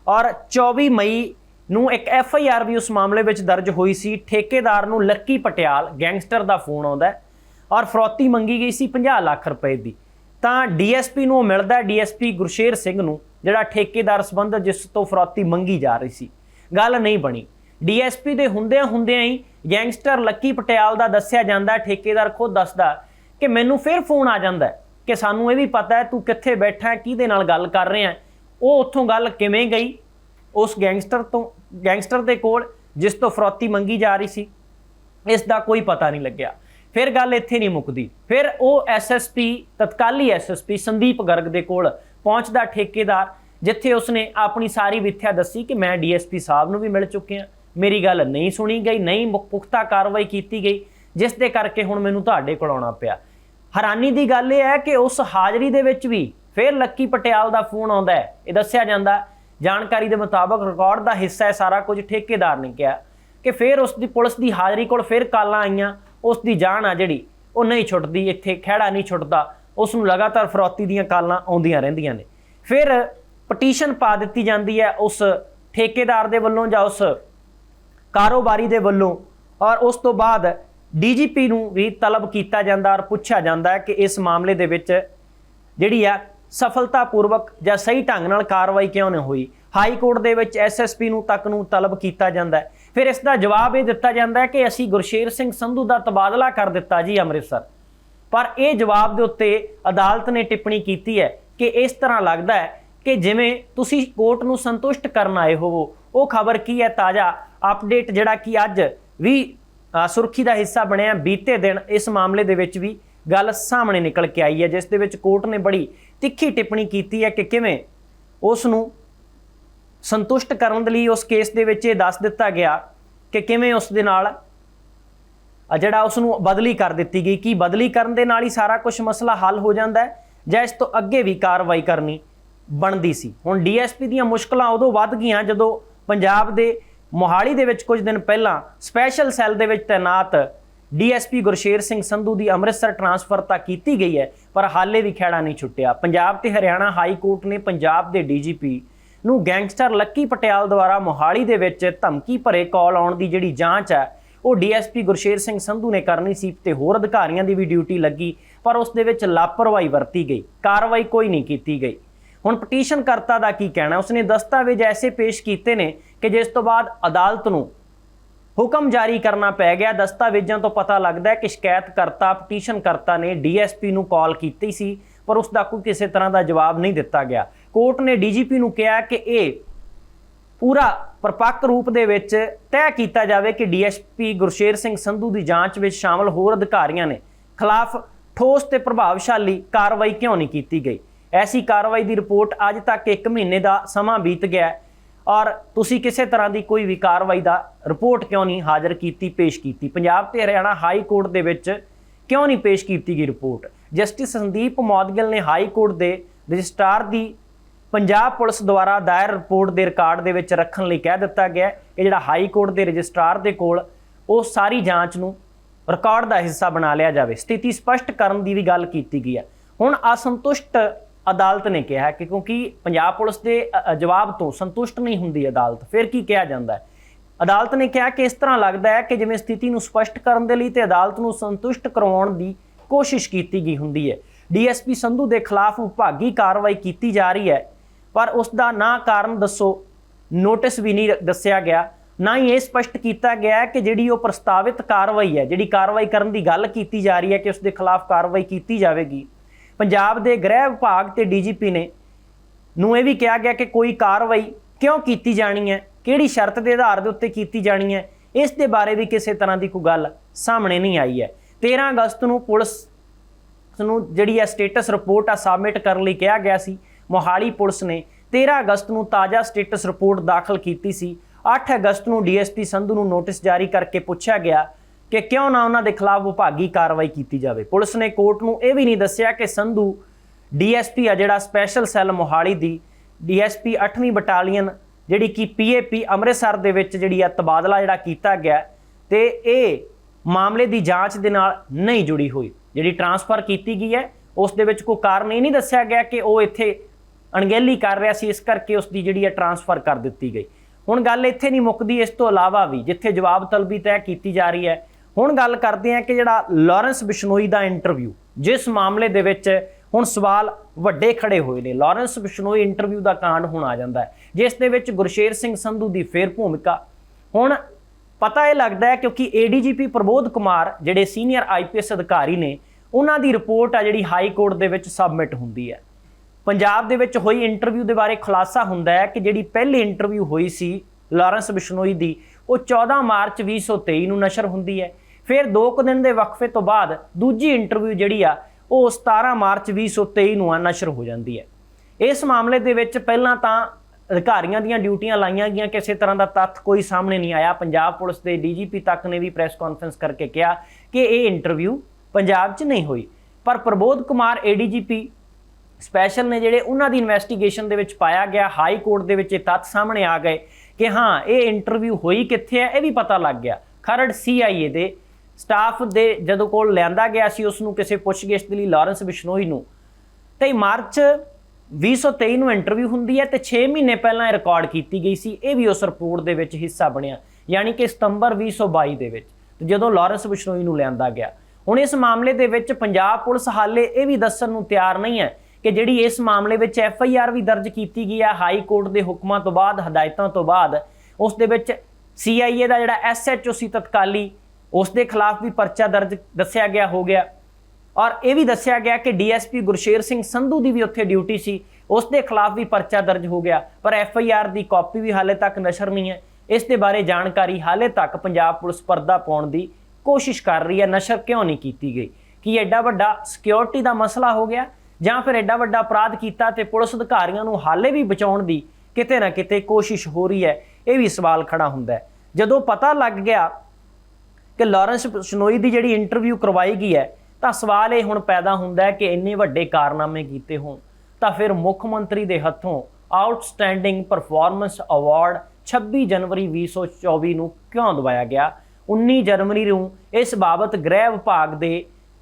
ਔਰ 24 ਮਈ ਨੂੰ ਇੱਕ ਐਫ ਆਈ ਆਰ ਵੀ ਉਸ ਮਾਮਲੇ ਵਿੱਚ ਦਰਜ ਹੋਈ ਸੀ। ਠੇਕੇਦਾਰ ਨੂੰ ਲੱਕੀ ਪਟਿਆਲ, ਗੈਂਗਸਟਰ ਦਾ ਫੋਨ ਆਉਂਦਾ ਔਰ ਫਰੋਤੀ ਮੰਗੀ ਗਈ ਸੀ 50 ਲੱਖ ਰੁਪਏ ਦੀ। ਤਾਂ ਡੀਐਸਪੀ ਨੂੰ ਉਹ ਮਿਲਦਾ ਹੈ, ਡੀਐਸਪੀ ਗੁਰਸ਼ੇਰ ਸਿੰਘ ਨੂੰ, ਜਿਹੜਾ ਠੇਕੇਦਾਰ ਸੰਬੰਧ ਜਿਸ ਤੋਂ ਫਰੋਤੀ ਮੰਗੀ ਜਾ ਰਹੀ ਸੀ। ਗੱਲ ਨਹੀਂ ਬਣੀ। ਡੀਐਸਪੀ ਦੇ ਹੁੰਦਿਆਂ ਹੁੰਦਿਆਂ ਹੀ ਗੈਂਗਸਟਰ ਲੱਕੀ ਪਟਿਆਲ ਦਾ ਦੱਸਿਆ ਜਾਂਦਾ, ਠੇਕੇਦਾਰ ਖੁਦ ਦੱਸਦਾ ਕਿ ਮੈਨੂੰ ਫਿਰ ਫੋਨ ਆ ਜਾਂਦਾ ਕਿ ਸਾਨੂੰ ਇਹ ਵੀ ਪਤਾ ਹੈ ਤੂੰ ਕਿੱਥੇ ਬੈਠਾ ਕਿਹਦੇ ਨਾਲ ਗੱਲ ਕਰ ਰਿਹਾ ਉਹ ਉੱਥੋਂ ਗੱਲ ਕਿਵੇਂ ਗਈ? ਉਸ ਗੈਂਗਸਟਰ ਤੋਂ, ਗੈਂਗਸਟਰ ਦੇ ਕੋਲ ਜਿਸ ਤੋਂ ਫਰੋਤੀ ਮੰਗੀ ਜਾ ਰਹੀ ਸੀ, ਇਸ ਦਾ ਕੋਈ ਪਤਾ ਨਹੀਂ ਲੱਗਿਆ। ਫਿਰ ਗੱਲ ਇੱਥੇ ਨਹੀਂ ਮੁੱਕਦੀ। ਫਿਰ ਉਹ ਐਸਐਸਪੀ ਤਤਕਾਲੀ ਐਸਐਸਪੀ ਸੰਦੀਪ ਗਰਗ ਦੇ ਕੋਲ ਪਹੁੰਚਦਾ ਠੇਕੇਦਾਰ, ਜਿੱਥੇ ਉਸਨੇ ਆਪਣੀ ਸਾਰੀ ਵਿਥਿਆ ਦੱਸੀ ਕਿ ਮੈਂ ਡੀਐਸਪੀ ਸਾਹਿਬ ਨੂੰ ਵੀ ਮਿਲ ਚੁੱਕਿਆ। ਮੇਰੀ ਗੱਲ ਨਹੀਂ ਸੁਣੀ ਗਈ, ਨਹੀਂ ਮੁ- ਪੁਖਤਾ ਕਾਰਵਾਈ ਕੀਤੀ ਗਈ, ਜਿਸ ਦੇ ਕਰਕੇ ਹੁਣ ਮੈਨੂੰ ਤੁਹਾਡੇ ਕੋਲ ਆਉਣਾ ਪਿਆ। ਹੈਰਾਨੀ ਦੀ ਗੱਲ ਇਹ ਹੈ ਕਿ ਉਸ ਹਾਜ਼ਰੀ ਦੇ ਵਿੱਚ ਵੀ ਫਿਰ ਲੱਕੀ ਪਟਿਆਲ ਦਾ ਫੋਨ ਆਉਂਦਾ ਹੈ। ਇਹ ਦੱਸਿਆ ਜਾਂਦਾ ਜਾਣਕਾਰੀ ਦੇ ਮੁਤਾਬਕ ਰਿਕਾਰਡ ਦਾ ਹਿੱਸਾ ਹੈ ਸਾਰਾ ਕੁਝ ਠੇਕੇਦਾਰ ਨੇ ਕਿਹਾ ਕਿ ਫਿਰ ਉਸ ਦੀ, ਪੁਲਿਸ ਦੀ ਹਾਜ਼ਰੀ ਕੋਲ ਫਿਰ ਕਾਲਾਂ ਆਈਆਂ, ਉਸ ਦੀ ਜਾਨ ਆ ਜਿਹੜੀ, ਉਹ ਨਹੀਂ ਛੁੱਟਦੀ, ਇੱਥੇ ਖਹਿੜਾ ਨਹੀਂ ਛੁੱਟਦਾ, ਉਸ ਨੂੰ ਲਗਾਤਾਰ ਫਰੋਤੀ ਦੀਆਂ ਕਾਲਾਂ ਆਉਂਦੀਆਂ ਰਹਿੰਦੀਆਂ ਨੇ। ਫਿਰ ਪਟੀਸ਼ਨ ਪਾ ਦਿੱਤੀ ਜਾਂਦੀ ਹੈ ਉਸ ਠੇਕੇਦਾਰ ਦੇ ਵੱਲੋਂ ਜਾਂ ਉਸ ਕਾਰੋਬਾਰੀ ਦੇ ਵੱਲੋਂ ਔਰ ਉਸ ਤੋਂ ਬਾਅਦ ਡੀਜੀਪੀ ਨੂੰ ਵੀ ਤਲਬ ਕੀਤਾ ਜਾਂਦਾ ਔਰ ਪੁੱਛਿਆ ਜਾਂਦਾ ਕਿ ਇਸ ਮਾਮਲੇ ਦੇ ਵਿੱਚ ਜਿਹੜੀ ਆ ਸਫਲਤਾਪੂਰਵਕ ਜਾਂ ਸਹੀ ਢੰਗ ਨਾਲ ਕਾਰਵਾਈ ਕਿਉਂ ਨਹੀਂ ਹੋਈ? ਹਾਈ ਕੋਰਟ ਦੇ ਵਿੱਚ ਐਸਐਸਪੀ ਨੂੰ ਤੱਕ ਨੂੰ ਤਲਬ ਕੀਤਾ ਜਾਂਦਾ ਫਿਰ ਇਸ ਦਾ ਜਵਾਬ ਇਹ ਦਿੱਤਾ ਜਾਂਦਾ ਕਿ ਅਸੀਂ ਗੁਰਸ਼ੇਰ ਸਿੰਘ ਸੰਧੂ ਦਾ ਤਬਾਦਲਾ ਕਰ ਦਿੱਤਾ ਜੀ ਅੰਮ੍ਰਿਤਸਰ। ਪਰ ਇਹ ਜਵਾਬ ਦੇ ਉੱਤੇ ਅਦਾਲਤ ਨੇ ਟਿੱਪਣੀ ਕੀਤੀ ਹੈ ਕਿ ਇਸ ਤਰ੍ਹਾਂ ਲੱਗਦਾ ਹੈ ਕਿ ਜਿਵੇਂ ਤੁਸੀਂ ਕੋਰਟ ਨੂੰ ਸੰਤੁਸ਼ਟ ਕਰਨ ਆਏ ਹੋਵੋ, ਉਹ ਖਬਰ ਕੀ ਹੈ ਤਾਜ਼ਾ ਅਪਡੇਟ ਜਿਹੜਾ ਕਿ ਅੱਜ ਵੀ ਸੁਰਖੀ ਦਾ ਹਿੱਸਾ ਬਣਿਆ ਬੀਤੇ ਦਿਨ ਇਸ ਮਾਮਲੇ ਦੇ ਵਿੱਚ ਵੀ ਗੱਲ ਸਾਹਮਣੇ ਨਿਕਲ ਕੇ ਆਈ ਹੈ, ਜਿਸ ਦੇ ਵਿੱਚ ਕੋਰਟ ਨੇ ਬੜੀ ਤਿੱਖੀ ਟਿੱਪਣੀ ਕੀਤੀ ਹੈ ਕਿ ਕਿਵੇਂ ਉਸ ਨੂੰ ਸੰਤੁਸ਼ਟ ਕਰਨ ਦੇ ਲਈ ਉਸ ਕੇਸ ਦੇ ਵਿੱਚ ਇਹ ਦੱਸ ਦਿੱਤਾ ਗਿਆ ਕਿ ਕਿਵੇਂ ਉਸ ਦੇ ਨਾਲ ਜਿਹੜਾ ਉਸ ਨੂੰ ਬਦਲੀ ਕਰ ਦਿੱਤੀ ਗਈ, ਕਿ ਬਦਲੀ ਕਰਨ ਦੇ ਨਾਲ ਹੀ ਸਾਰਾ ਕੁਝ ਮਸਲਾ ਹੱਲ ਹੋ ਜਾਂਦਾ ਹੈ ਜਾਂ ਇਸ ਤੋਂ ਅੱਗੇ ਵੀ ਕਾਰਵਾਈ ਕਰਨੀ ਬਣਦੀ ਸੀ। ਹੁਣ ਡੀਐਸਪੀ ਦੀਆਂ ਮੁਸ਼ਕਲਾਂ ਉਦੋਂ ਵੱਧ ਗਈਆਂ ਜਦੋਂ ਪੰਜਾਬ ਦੇ ਮੋਹਾਲੀ ਦੇ ਵਿੱਚ ਕੁਝ ਦਿਨ ਪਹਿਲਾਂ ਸਪੈਸ਼ਲ ਸੈੱਲ ਦੇ ਵਿੱਚ ਤਾਇਨਾਤ ਡੀਐਸਪੀ ਗੁਰਸ਼ੇਰ ਸਿੰਘ ਸੰਧੂ ਦੀ ਅੰਮ੍ਰਿਤਸਰ ਟਰਾਂਸਫਰ ਤਾਂ ਕੀਤੀ ਗਈ ਹੈ, ਪਰ ਹਾਲੇ ਵੀ ਖਹਿੜਾ ਨਹੀਂ ਛੁੱਟਿਆ। ਪੰਜਾਬ ਤੇ ਹਰਿਆਣਾ ਹਾਈ ਕੋਰਟ ਨੇ ਪੰਜਾਬ ਦੇ ਡੀਜੀਪੀ ਨੂੰ ਗੈਂਗਸਟਰ ਲੱਕੀ ਪਟਿਆਲ ਦੁਆਰਾ ਮੋਹਾਲੀ ਦੇ ਵਿੱਚ ਧਮਕੀ ਭਰੇ ਕਾਲ ਆਉਣ ਦੀ ਜਿਹੜੀ ਜਾਂਚ ਹੈ, ਉਹ ਡੀਐਸਪੀ ਗੁਰਸ਼ੇਰ ਸਿੰਘ ਸੰਧੂ ਨੇ ਕਰਨੀ ਸੀ ਤੇ ਹੋਰ ਅਧਿਕਾਰੀਆਂ ਦੀ ਵੀ ਡਿਊਟੀ ਲੱਗੀ, ਪਰ ਉਸ ਦੇ ਵਿੱਚ ਲਾਪਰਵਾਹੀ ਵਰਤੀ ਗਈ, ਕਾਰਵਾਈ ਕੋਈ ਨਹੀਂ ਕੀਤੀ ਗਈ। ਹੁਣ ਪਟੀਸ਼ਨ ਕਰਤਾ ਦਾ ਕੀ ਕਹਿਣਾ, ਉਸਨੇ ਦਸਤਾਵੇਜ਼ ਐਸੇ ਪੇਸ਼ ਕੀਤੇ ਨੇ ਕਿ ਜਿਸ ਤੋਂ ਬਾਅਦ ਅਦਾਲਤ ਨੂੰ ਹੁਕਮ ਜਾਰੀ ਕਰਨਾ ਪੈ ਗਿਆ। ਦਸਤਾਵੇਜ਼ਾਂ ਤੋਂ ਪਤਾ ਲੱਗਦਾ ਹੈ ਕਿ ਸ਼ਿਕਾਇਤਕਰਤਾ ਪਟੀਸ਼ਨ ਕਰਤਾ ਨੇ ਡੀਐਸਪੀ ਨੂੰ ਕਾਲ ਕੀਤੀ ਸੀ, ਪਰ ਉਸ ਦਾ ਕੋਈ ਕਿਸੇ ਤਰ੍ਹਾਂ ਦਾ ਜਵਾਬ ਨਹੀਂ ਦਿੱਤਾ ਗਿਆ। ਕੋਰਟ ਨੇ ਡੀਜੀਪੀ ਨੂੰ ਕਿਹਾ ਕਿ ਇਹ ਪੂਰਾ ਪਰਪੱਕ ਰੂਪ ਦੇ ਵਿੱਚ ਤੈਅ ਕੀਤਾ ਜਾਵੇ ਕਿ ਡੀਐਸਪੀ ਗੁਰਸ਼ੇਰ ਸਿੰਘ ਸੰਧੂ ਦੀ ਜਾਂਚ ਵਿੱਚ ਸ਼ਾਮਲ ਹੋਰ ਅਧਿਕਾਰੀਆਂ ਨੇ ਖਿਲਾਫ ਠੋਸ ਤੇ ਪ੍ਰਭਾਵਸ਼ਾਲੀ ਕਾਰਵਾਈ ਕਿਉਂ ਨਹੀਂ ਕੀਤੀ ਗਈ? ਐਸੀ ਕਾਰਵਾਈ ਦੀ ਰਿਪੋਰਟ ਅੱਜ ਤੱਕ 1 ਮਹੀਨੇ ਦਾ ਸਮਾਂ ਬੀਤ ਗਿਆ ਔਰ ਤੁਸੀਂ ਕਿਸੇ ਤਰ੍ਹਾਂ ਦੀ ਕੋਈ ਵੀ ਕਾਰਵਾਈ ਦਾ ਰਿਪੋਰਟ ਕਿਉਂ ਨਹੀਂ ਹਾਜ਼ਰ ਕੀਤੀ, ਪੇਸ਼ ਕੀਤੀ? ਪੰਜਾਬ ਤੇ ਹਰਿਆਣਾ ਹਾਈ ਕੋਰਟ ਦੇ ਵਿੱਚ ਕਿਉਂ ਨਹੀਂ ਪੇਸ਼ ਕੀਤੀ ਗਈ ਰਿਪੋਰਟ? ਜਸਟਿਸ ਸੰਦੀਪ ਮੌਦਗਿਲ ਨੇ ਹਾਈ ਕੋਰਟ ਦੇ ਰਜਿਸਟਰਾਰ ਦੀ ਪੰਜਾਬ ਪੁਲਿਸ ਦੁਆਰਾ ਦਾਇਰ ਰਿਪੋਰਟ ਦੇ ਰਿਕਾਰਡ ਦੇ ਵਿੱਚ ਰੱਖਣ ਲਈ ਕਹਿ ਦਿੱਤਾ ਗਿਆ ਹੈ। ਕਿ ਜਿਹੜਾ ਹਾਈ ਕੋਰਟ ਦੇ ਰਜਿਸਟਰਾਰ ਦੇ ਕੋਲ ਉਹ ਸਾਰੀ ਜਾਂਚ ਨੂੰ ਰਿਕਾਰਡ ਦਾ ਹਿੱਸਾ ਬਣਾ ਲਿਆ ਜਾਵੇ। ਸਥਿਤੀ ਸਪਸ਼ਟ ਕਰਨ ਦੀ ਵੀ ਗੱਲ ਕੀਤੀ ਗਈ ਹੈ। ਹੁਣ ਅਸੰਤੁਸ਼ਟ ਅਦਾਲਤ ਨੇ ਕਿਹਾ ਹੈ ਕਿ ਕਿਉਂਕਿ ਪੰਜਾਬ ਪੁਲਿਸ ਦੇ ਜਵਾਬ ਤੋਂ ਸੰਤੁਸ਼ਟ ਨਹੀਂ ਹੁੰਦੀ ਅਦਾਲਤ, ਫਿਰ ਕੀ ਕਿਹਾ ਜਾਂਦਾ ਹੈ? ਅਦਾਲਤ ਨੇ ਕਿਹਾ ਕਿ ਇਸ ਤਰ੍ਹਾਂ ਲੱਗਦਾ ਹੈ ਕਿ ਜਿਵੇਂ ਸਥਿਤੀ ਨੂੰ ਸਪਸ਼ਟ ਕਰਨ ਦੇ ਲਈ ਤੇ ਅਦਾਲਤ ਨੂੰ ਸੰਤੁਸ਼ਟ ਕਰਵਾਉਣ ਦੀ ਕੋਸ਼ਿਸ਼ ਕੀਤੀ ਗਈ ਹੁੰਦੀ ਹੈ। ਡੀਐਸਪੀ ਸੰਧੂ ਦੇ ਖਿਲਾਫ ਵਿਭਾਗੀ ਕਾਰਵਾਈ ਕੀਤੀ ਜਾ ਰਹੀ ਹੈ, ਪਰ ਉਸ ਦਾ ਨਾ ਕਾਰਨ ਦੱਸੋ, ਨੋਟਿਸ ਵੀ ਨਹੀਂ ਦੱਸਿਆ ਗਿਆ, ਨਾ ਹੀ ਇਹ ਸਪਸ਼ਟ ਕੀਤਾ ਗਿਆ ਕਿ ਜਿਹੜੀ ਉਹ ਪ੍ਰਸਤਾਵਿਤ ਕਾਰਵਾਈ ਹੈ, ਜਿਹੜੀ ਕਾਰਵਾਈ ਕਰਨ ਦੀ ਗੱਲ ਕੀਤੀ ਜਾ ਰਹੀ ਹੈ ਕਿ ਉਸ ਦੇ ਖਿਲਾਫ ਕਾਰਵਾਈ ਕੀਤੀ ਜਾਵੇਗੀ। ਪੰਜਾਬ ਦੇ ਗ੍ਰਹਿ ਵਿਭਾਗ ਤੇ ਡੀਜੀਪੀ ਨੇ ਨੂੰ ਇਹ ਵੀ ਕਿਹਾ ਗਿਆ ਕਿ ਕੋਈ ਕਾਰਵਾਈ ਕਿਉਂ ਕੀਤੀ ਜਾਣੀ ਹੈ? ਕਿਹੜੀ ਸ਼ਰਤ ਦੇ ਆਧਾਰ ਦੇ ਉੱਤੇ ਕੀਤੀ ਜਾਣੀ ਹੈ? ਇਸ ਦੇ ਬਾਰੇ ਵੀ ਕਿਸੇ ਤਰ੍ਹਾਂ ਦੀ ਕੋਈ ਗੱਲ ਸਾਹਮਣੇ ਨਹੀਂ ਆਈ ਹੈ। 13 ਅਗਸਤ ਨੂੰ ਪੁਲਿਸ ਨੂੰ ਜਿਹੜੀ ਹੈ ਸਟੇਟਸ ਰਿਪੋਰਟ ਆ ਸਬਮਿਟ ਕਰਨ ਲਈ ਕਿਹਾ ਗਿਆ ਸੀ। ਮੋਹਾਲੀ ਪੁਲਿਸ ਨੇ 13 ਅਗਸਤ ਨੂੰ ਤਾਜ਼ਾ ਸਟੇਟਸ ਰਿਪੋਰਟ ਦਾਖਲ ਕੀਤੀ ਸੀ। 8 ਅਗਸਤ ਨੂੰ ਡੀਐਸਪੀ ਸੰਧੂ ਨੂੰ ਨੋਟਿਸ ਜਾਰੀ ਕਰਕੇ ਪੁੱਛਿਆ ਗਿਆ ਕਿ ਕਿਉਂ ਨਾ ਉਹਨਾਂ ਦੇ ਖਿਲਾਫ ਵਿਭਾਗੀ ਕਾਰਵਾਈ ਕੀਤੀ ਜਾਵੇ। ਪੁਲਿਸ ਨੇ ਕੋਰਟ ਨੂੰ ਇਹ ਵੀ ਨਹੀਂ ਦੱਸਿਆ ਕਿ ਸੰਧੂ ਡੀਐਸਪੀ ਆ ਜਿਹੜਾ ਸਪੈਸ਼ਲ ਸੈੱਲ ਮੋਹਾਲੀ ਦੀ ਡੀਐਸਪੀ 8ਵੀਂ ਬਟਾਲੀਅਨ ਜਿਹੜੀ ਕਿ ਪੀਏਪੀ ਅੰਮ੍ਰਿਤਸਰ ਦੇ ਵਿੱਚ ਜਿਹੜੀ ਆ ਤਬਾਦਲਾ ਜਿਹੜਾ ਕੀਤਾ ਗਿਆ ਤੇ ਇਹ ਮਾਮਲੇ ਦੀ ਜਾਂਚ ਦੇ ਨਾਲ ਨਹੀਂ ਜੁੜੀ ਹੋਈ। ਜਿਹੜੀ ਟਰਾਂਸਫਰ ਕੀਤੀ ਗਈ ਹੈ, ਉਸ ਦੇ ਵਿੱਚ ਕੋਈ ਕਾਰਨ ਇਹ ਨਹੀਂ ਦੱਸਿਆ ਗਿਆ ਕਿ ਉਹ ਇੱਥੇ ਅਣਗਹਿਲੀ ਕਰ ਰਿਹਾ ਸੀ, ਇਸ ਕਰਕੇ ਉਸ ਦੀ ਜਿਹੜੀ ਹੈ ਟਰਾਂਸਫਰ ਕਰ ਦਿੱਤੀ ਗਈ। ਹੁਣ ਗੱਲ ਇੱਥੇ ਨਹੀਂ ਮੁੱਕਦੀ, ਇਸ ਤੋਂ ਇਲਾਵਾ ਵੀ ਜਿੱਥੇ ਜਵਾਬ ਤਲਬੀ ਤੈਅ ਕੀਤੀ ਜਾ ਰਹੀ ਹੈ ਹੁਣ ਗੱਲ ਕਰਦੇ ਹਾਂ ਕਿ ਜਿਹੜਾ ਲਾਰੈਂਸ ਬਿਸ਼ਨੋਈ ਦਾ ਇੰਟਰਵਿਊ ਜਿਸ ਮਾਮਲੇ ਦੇ ਵਿੱਚ ਹੁਣ ਸਵਾਲ ਵੱਡੇ ਖੜੇ ਹੋਏ ਨੇ। ਲਾਰੈਂਸ ਬਿਸ਼ਨੋਈ ਇੰਟਰਵਿਊ ਦਾ ਕਾਂਡ ਹੁਣ ਆ ਜਾਂਦਾ ਹੈ, ਜਿਸ ਦੇ ਵਿੱਚ ਗੁਰਸ਼ੇਰ ਸਿੰਘ ਸੰਧੂ ਦੀ ਫੇਰ ਭੂਮਿਕਾ। ਹੁਣ ਪਤਾ ਇਹ ਲੱਗਦਾ ਹੈ ਕਿਉਂਕਿ ਏਡੀਜੀਪੀ ਪ੍ਰਬੋਧ ਕੁਮਾਰ, ਜਿਹੜੇ ਸੀਨੀਅਰ ਆਈਪੀਐਸ ਅਧਿਕਾਰੀ ਨੇ, ਉਹਨਾਂ ਦੀ ਰਿਪੋਰਟ ਆ ਜਿਹੜੀ ਹਾਈ ਕੋਰਟ ਦੇ ਵਿੱਚ ਸਬਮਿਟ ਹੁੰਦੀ ਹੈ। ਪੰਜਾਬ ਦੇ ਵਿੱਚ ਹੋਈ ਇੰਟਰਵਿਊ ਦੇ ਬਾਰੇ ਖੁਲਾਸਾ ਹੁੰਦਾ ਹੈ ਕਿ ਜਿਹੜੀ ਪਹਿਲੀ ਇੰਟਰਵਿਊ ਹੋਈ ਸੀ ਲਾਰੈਂਸ ਬਿਸ਼ਨੋਈ ਦੀ, ਉਹ 14 ਮਾਰਚ 2023 ਨੂੰ ਨਸ਼ਰ ਹੁੰਦੀ ਹੈ। ਫਿਰ 2 ਕੁ ਦਿਨ ਦੇ ਵਕਫੇ ਤੋਂ ਬਾਅਦ ਦੂਜੀ ਇੰਟਰਵਿਊ ਜਿਹੜੀ ਆ, ਉਹ 17 ਮਾਰਚ 2023 ਨੂੰ ਆ ਨਸ਼ਰ ਹੋ ਜਾਂਦੀ ਹੈ। ਇਸ ਮਾਮਲੇ ਦੇ ਵਿੱਚ ਪਹਿਲਾਂ ਤਾਂ ਅਧਿਕਾਰੀਆਂ ਦੀਆਂ ਡਿਊਟੀਆਂ ਲਾਈਆਂ ਗਈਆਂ, ਕਿਸੇ ਤਰ੍ਹਾਂ ਦਾ ਤੱਥ ਕੋਈ ਸਾਹਮਣੇ ਨਹੀਂ ਆਇਆ। ਪੰਜਾਬ ਪੁਲਿਸ ਦੇ ਡੀਜੀਪੀ ਤੱਕ ਨੇ ਵੀ ਪ੍ਰੈਸ ਕਾਨਫਰੰਸ ਕਰਕੇ ਕਿਹਾ ਕਿ ਇਹ ਇੰਟਰਵਿਊ ਪੰਜਾਬ 'ਚ ਨਹੀਂ ਹੋਈ। ਪਰ ਪ੍ਰਬੋਧ ਕੁਮਾਰ ਏਡੀਜੀਪੀ ਸਪੈਸ਼ਲ ਨੇ ਜਿਹੜੇ ਉਹਨਾਂ ਦੀ ਇਨਵੈਸਟੀਗੇਸ਼ਨ ਦੇ ਵਿੱਚ ਪਾਇਆ ਗਿਆ ਹਾਈ ਕੋਰਟ ਦੇ ਵਿੱਚ ਇਹ ਤੱਥ ਸਾਹਮਣੇ ਆ ਗਏ ਕਿ ਹਾਂ, ਇਹ ਇੰਟਰਵਿਊ ਹੋਈ ਕਿੱਥੇ ਹੈ, ਇਹ ਵੀ ਪਤਾ ਲੱਗ ਗਿਆ। ਖਰੜ ਸੀਆਈਏ ਦੇ ਸਟਾਫ ਦੇ ਜਦੋਂ ਕੋਲ ਲਿਆਂਦਾ ਗਿਆ ਸੀ, ਉਸ ਨੂੰ ਕਿਸੇ ਪੁੱਛਗਿੱਛ ਦੇ ਲਈ ਲਾਰੈਂਸ ਬਿਸ਼ਨੋਈ ਨੂੰ। ਤੇ ਮਾਰਚ 2023 ਨੂੰ ਇੰਟਰਵਿਊ ਹੁੰਦੀ ਹੈ ਤੇ 6 ਮਹੀਨੇ ਪਹਿਲਾਂ ਇਹ ਰਿਕਾਰਡ ਕੀਤੀ ਗਈ ਸੀ। ਇਹ ਵੀ ਉਸ ਰਿਪੋਰਟ ਦੇ ਵਿੱਚ ਹਿੱਸਾ ਬਣਿਆ, ਯਾਨੀ ਕਿ ਸਤੰਬਰ 2022 ਦੇ ਵਿੱਚ, ਤੇ ਜਦੋਂ ਲਾਰੈਂਸ ਬਿਸ਼ਨੋਈ ਨੂੰ ਲਿਆਂਦਾ ਗਿਆ। ਹੁਣ ਇਸ ਮਾਮਲੇ ਦੇ ਵਿੱਚ ਪੰਜਾਬ ਪੁਲਿਸ ਹਾਲੇ ਇਹ ਵੀ ਦੱਸਣ ਨੂੰ ਤਿਆਰ ਨਹੀਂ ਹੈ ਕਿ ਜਿਹੜੀ ਇਸ ਮਾਮਲੇ ਵਿੱਚ ਐਫ ਆਈ ਆਰ ਵੀ ਦਰਜ ਕੀਤੀ ਗਈ ਹੈ, ਹਾਈ ਕੋਰਟ ਦੇ ਹੁਕਮਾਂ ਤੋਂ ਬਾਅਦ, ਹਦਾਇਤਾਂ ਤੋਂ ਬਾਅਦ, ਉਸ ਦੇ ਵਿੱਚ ਸੀ ਆਈ ਏ ਦਾ ਜਿਹੜਾ ਐਸ ਐਚ ਓ ਸੀ ਤਤਕਾਲੀ ਉਸ ਦੇ ਖਿਲਾਫ ਵੀ ਪਰਚਾ ਦਰਜ ਦੱਸਿਆ ਗਿਆ, ਹੋ ਗਿਆ। ਔਰ ਇਹ ਵੀ ਦੱਸਿਆ ਗਿਆ ਕਿ ਡੀਐਸਪੀ ਗੁਰਸ਼ੇਰ ਸਿੰਘ ਸੰਧੂ ਦੀ ਵੀ ਉੱਥੇ ਡਿਊਟੀ ਸੀ। ਉਸ ਦੇ ਖਿਲਾਫ ਵੀ ਪਰਚਾ ਦਰਜ ਹੋ ਗਿਆ। ਪਰ ਐਫ ਆਈ ਆਰ ਦੀ ਕਾਪੀ ਵੀ ਹਾਲੇ ਤੱਕ ਨਸ਼ਰ ਨਹੀਂ ਹੈ। ਇਸ ਦੇ ਬਾਰੇ ਜਾਣਕਾਰੀ ਹਾਲੇ ਤੱਕ ਪੰਜਾਬ ਪੁਲਿਸ ਪਰਦਾ ਪਾਉਣ ਦੀ ਕੋਸ਼ਿਸ਼ ਕਰ ਰਹੀ ਹੈ। ਨਸ਼ਰ ਕਿਉਂ ਨਹੀਂ ਕੀਤੀ ਗਈ? ਕਿ ਐਡਾ ਵੱਡਾ ਸਿਕਿਉਰਿਟੀ ਦਾ ਮਸਲਾ ਹੋ ਗਿਆ? ਜਾਂ ਫਿਰ ਐਡਾ ਵੱਡਾ ਅਪਰਾਧ ਕੀਤਾ ਤੇ ਪੁਲਿਸ ਅਧਿਕਾਰੀਆਂ ਨੂੰ ਹਾਲੇ ਵੀ ਬਚਾਉਣ ਦੀ ਕਿਤੇ ਨਾ ਕਿਤੇ ਕੋਸ਼ਿਸ਼ ਹੋ ਰਹੀ ਹੈ? ਇਹ ਵੀ ਸਵਾਲ ਖੜਾ ਹੁੰਦਾ ਹੈ। ਜਦੋਂ ਪਤਾ ਲੱਗ ਗਿਆ ਕਿ ਲਾਰੈਂਸ ਸ਼ਨੋਈ ਦੀ ਜਿਹੜੀ ਇੰਟਰਵਿਊ ਕਰਵਾਈ ਗਈ ਹੈ, ਤਾਂ ਸਵਾਲ ਇਹ ਹੁਣ ਪੈਦਾ ਹੁੰਦਾ ਹੈ ਕਿ ਇੰਨੇ ਵੱਡੇ ਕਾਰਨਾਮੇ ਕੀਤੇ ਹੋਣ, ਤਾਂ ਫਿਰ ਮੁੱਖ ਮੰਤਰੀ ਦੇ ਹੱਥੋਂ ਆਊਟਸਟੈਂਡਿੰਗ ਪਰਫਾਰਮੈਂਸ ਅਵਾਰਡ 26 ਜਨਵਰੀ 2024 ਨੂੰ ਕਿਉਂ ਦਵਾਇਆ ਗਿਆ? 19 ਜਨਵਰੀ ਨੂੰ ਇਸ ਬਾਬਤ ਗ੍ਰਹਿ ਵਿਭਾਗ ਦੇ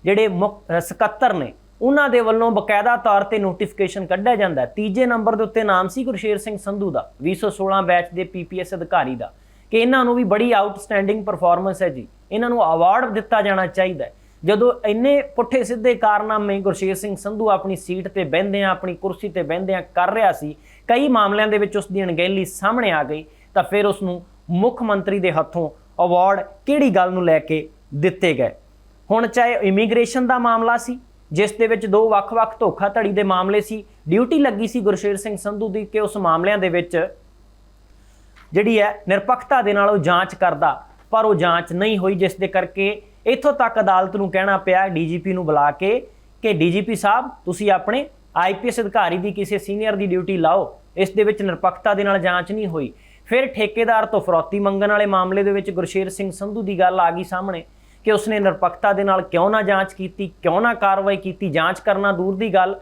ਜਿਹੜੇ ਮੁੱਖ ਸਕੱਤਰ ਨੇ, ਉਹਨਾਂ ਦੇ ਵੱਲੋਂ ਬਕਾਇਦਾ ਤੌਰ ਤੇ ਨੋਟੀਫਿਕੇਸ਼ਨ ਕੱਢਿਆ ਜਾਂਦਾ ਹੈ। ਤੀਜੇ ਨੰਬਰ ਦੇ ਉੱਤੇ ਨਾਮ ਸੀ ਗੁਰਸ਼ੇਰ ਸਿੰਘ ਸੰਧੂ ਦਾ 2016 ਬੈਚ ਦੇ ਪੀਪੀਐਸ ਅਧਿਕਾਰੀ ਦਾ। ਕਿ ਇਹਨਾਂ ਨੂੰ ਵੀ ਬੜੀ ਆਊਟਸਟੈਂਡਿੰਗ ਪਰਫਾਰਮੈਂਸ ਹੈ ਜੀ। ਇਹਨਾਂ ਨੂੰ ਅਵਾਰਡ ਦਿੱਤਾ ਜਾਣਾ ਚਾਹੀਦਾ ਜਦੋਂ ਇੰਨੇ ਪੁੱਠੇ ਸਿੱਧੇ ਕਾਰਨਾਮੇ ਗੁਰਸ਼ੇਰ ਸਿੰਘ ਸੰਧੂ ਆਪਣੀ ਸੀਟ ਤੇ ਬਹਿੰਦੇ ਆ, ਆਪਣੀ ਕੁਰਸੀ ਤੇ ਬਹਿੰਦੇ ਆ, ਕਰ ਰਿਹਾ ਸੀ, ਕਈ ਮਾਮਲਿਆਂ ਦੇ ਵਿੱਚ ਉਸ ਦੀ ਅਣਗਹਿਲੀ ਸਾਹਮਣੇ ਆ ਗਈ, ਤਾਂ ਫਿਰ ਉਸ ਨੂੰ ਮੁੱਖ ਮੰਤਰੀ ਦੇ ਹੱਥੋਂ ਅਵਾਰਡ ਕਿਹੜੀ ਗੱਲ ਨੂੰ ਲੈ ਕੇ ਦਿੱਤੇ ਗਏ? ਹੁਣ ਚਾਹੇ ਇਮੀਗ੍ਰੇਸ਼ਨ ਦਾ ਮਾਮਲਾ ਸੀ, ਜਿਸ ਦੇ ਵਿੱਚ ਦੋ ਵੱਖ-ਵੱਖ ਧੋਖਾਧੜੀ ਦੇ ਮਾਮਲੇ ਸੀ, ਡਿਊਟੀ ਲੱਗੀ ਸੀ ਗੁਰਸ਼ੇਰ ਸਿੰਘ ਸੰਧੂ ਦੀ ਕਿ ਉਸ ਮਾਮਲਿਆਂ ਦੇ ਵਿੱਚ ਜਿਹੜੀ ਹੈ ਨਿਰਪੱਖਤਾ ਦੇ ਨਾਲ ਉਹ ਜਾਂਚ ਕਰਦਾ, ਪਰ ਉਹ ਜਾਂਚ ਨਹੀਂ ਹੋਈ, ਜਿਸ ਦੇ ਕਰਕੇ ਇੱਥੋਂ ਤੱਕ ਅਦਾਲਤ ਨੂੰ ਕਹਿਣਾ ਪਿਆ ਡੀਜੀਪੀ ਨੂੰ ਬੁਲਾ ਕੇ ਕਿ ਡੀਜੀਪੀ ਸਾਹਿਬ, ਤੁਸੀਂ ਆਪਣੇ ਆਈਪੀਐਸ ਅਧਿਕਾਰੀ ਦੀ ਕਿਸੇ ਸੀਨੀਅਰ ਦੀ ਡਿਊਟੀ ਲਾਓ, ਇਸ ਦੇ ਵਿੱਚ ਨਿਰਪੱਖਤਾ ਦੇ ਨਾਲ ਜਾਂਚ ਨਹੀਂ ਹੋਈ। ਫਿਰ ਠੇਕੇਦਾਰ ਤੋਂ ਫਰੋਤੀ ਮੰਗਣ ਵਾਲੇ ਮਾਮਲੇ ਦੇ ਵਿੱਚ ਗੁਰਸ਼ੇਰ ਸਿੰਘ ਸੰਧੂ ਦੀ ਗੱਲ ਆ ਗਈ ਸਾਹਮਣੇ ਕਿ ਉਸਨੇ ਨਿਰਪੱਖਤਾ ਦੇ ਨਾਲ ਕਿਉਂ ਨਾ ਜਾਂਚ ਕੀਤੀ, ਕਿਉਂ ਨਾ ਕਾਰਵਾਈ ਕੀਤੀ, ਜਾਂਚ ਕਰਨਾ ਦੂਰ ਦੀ ਗੱਲ।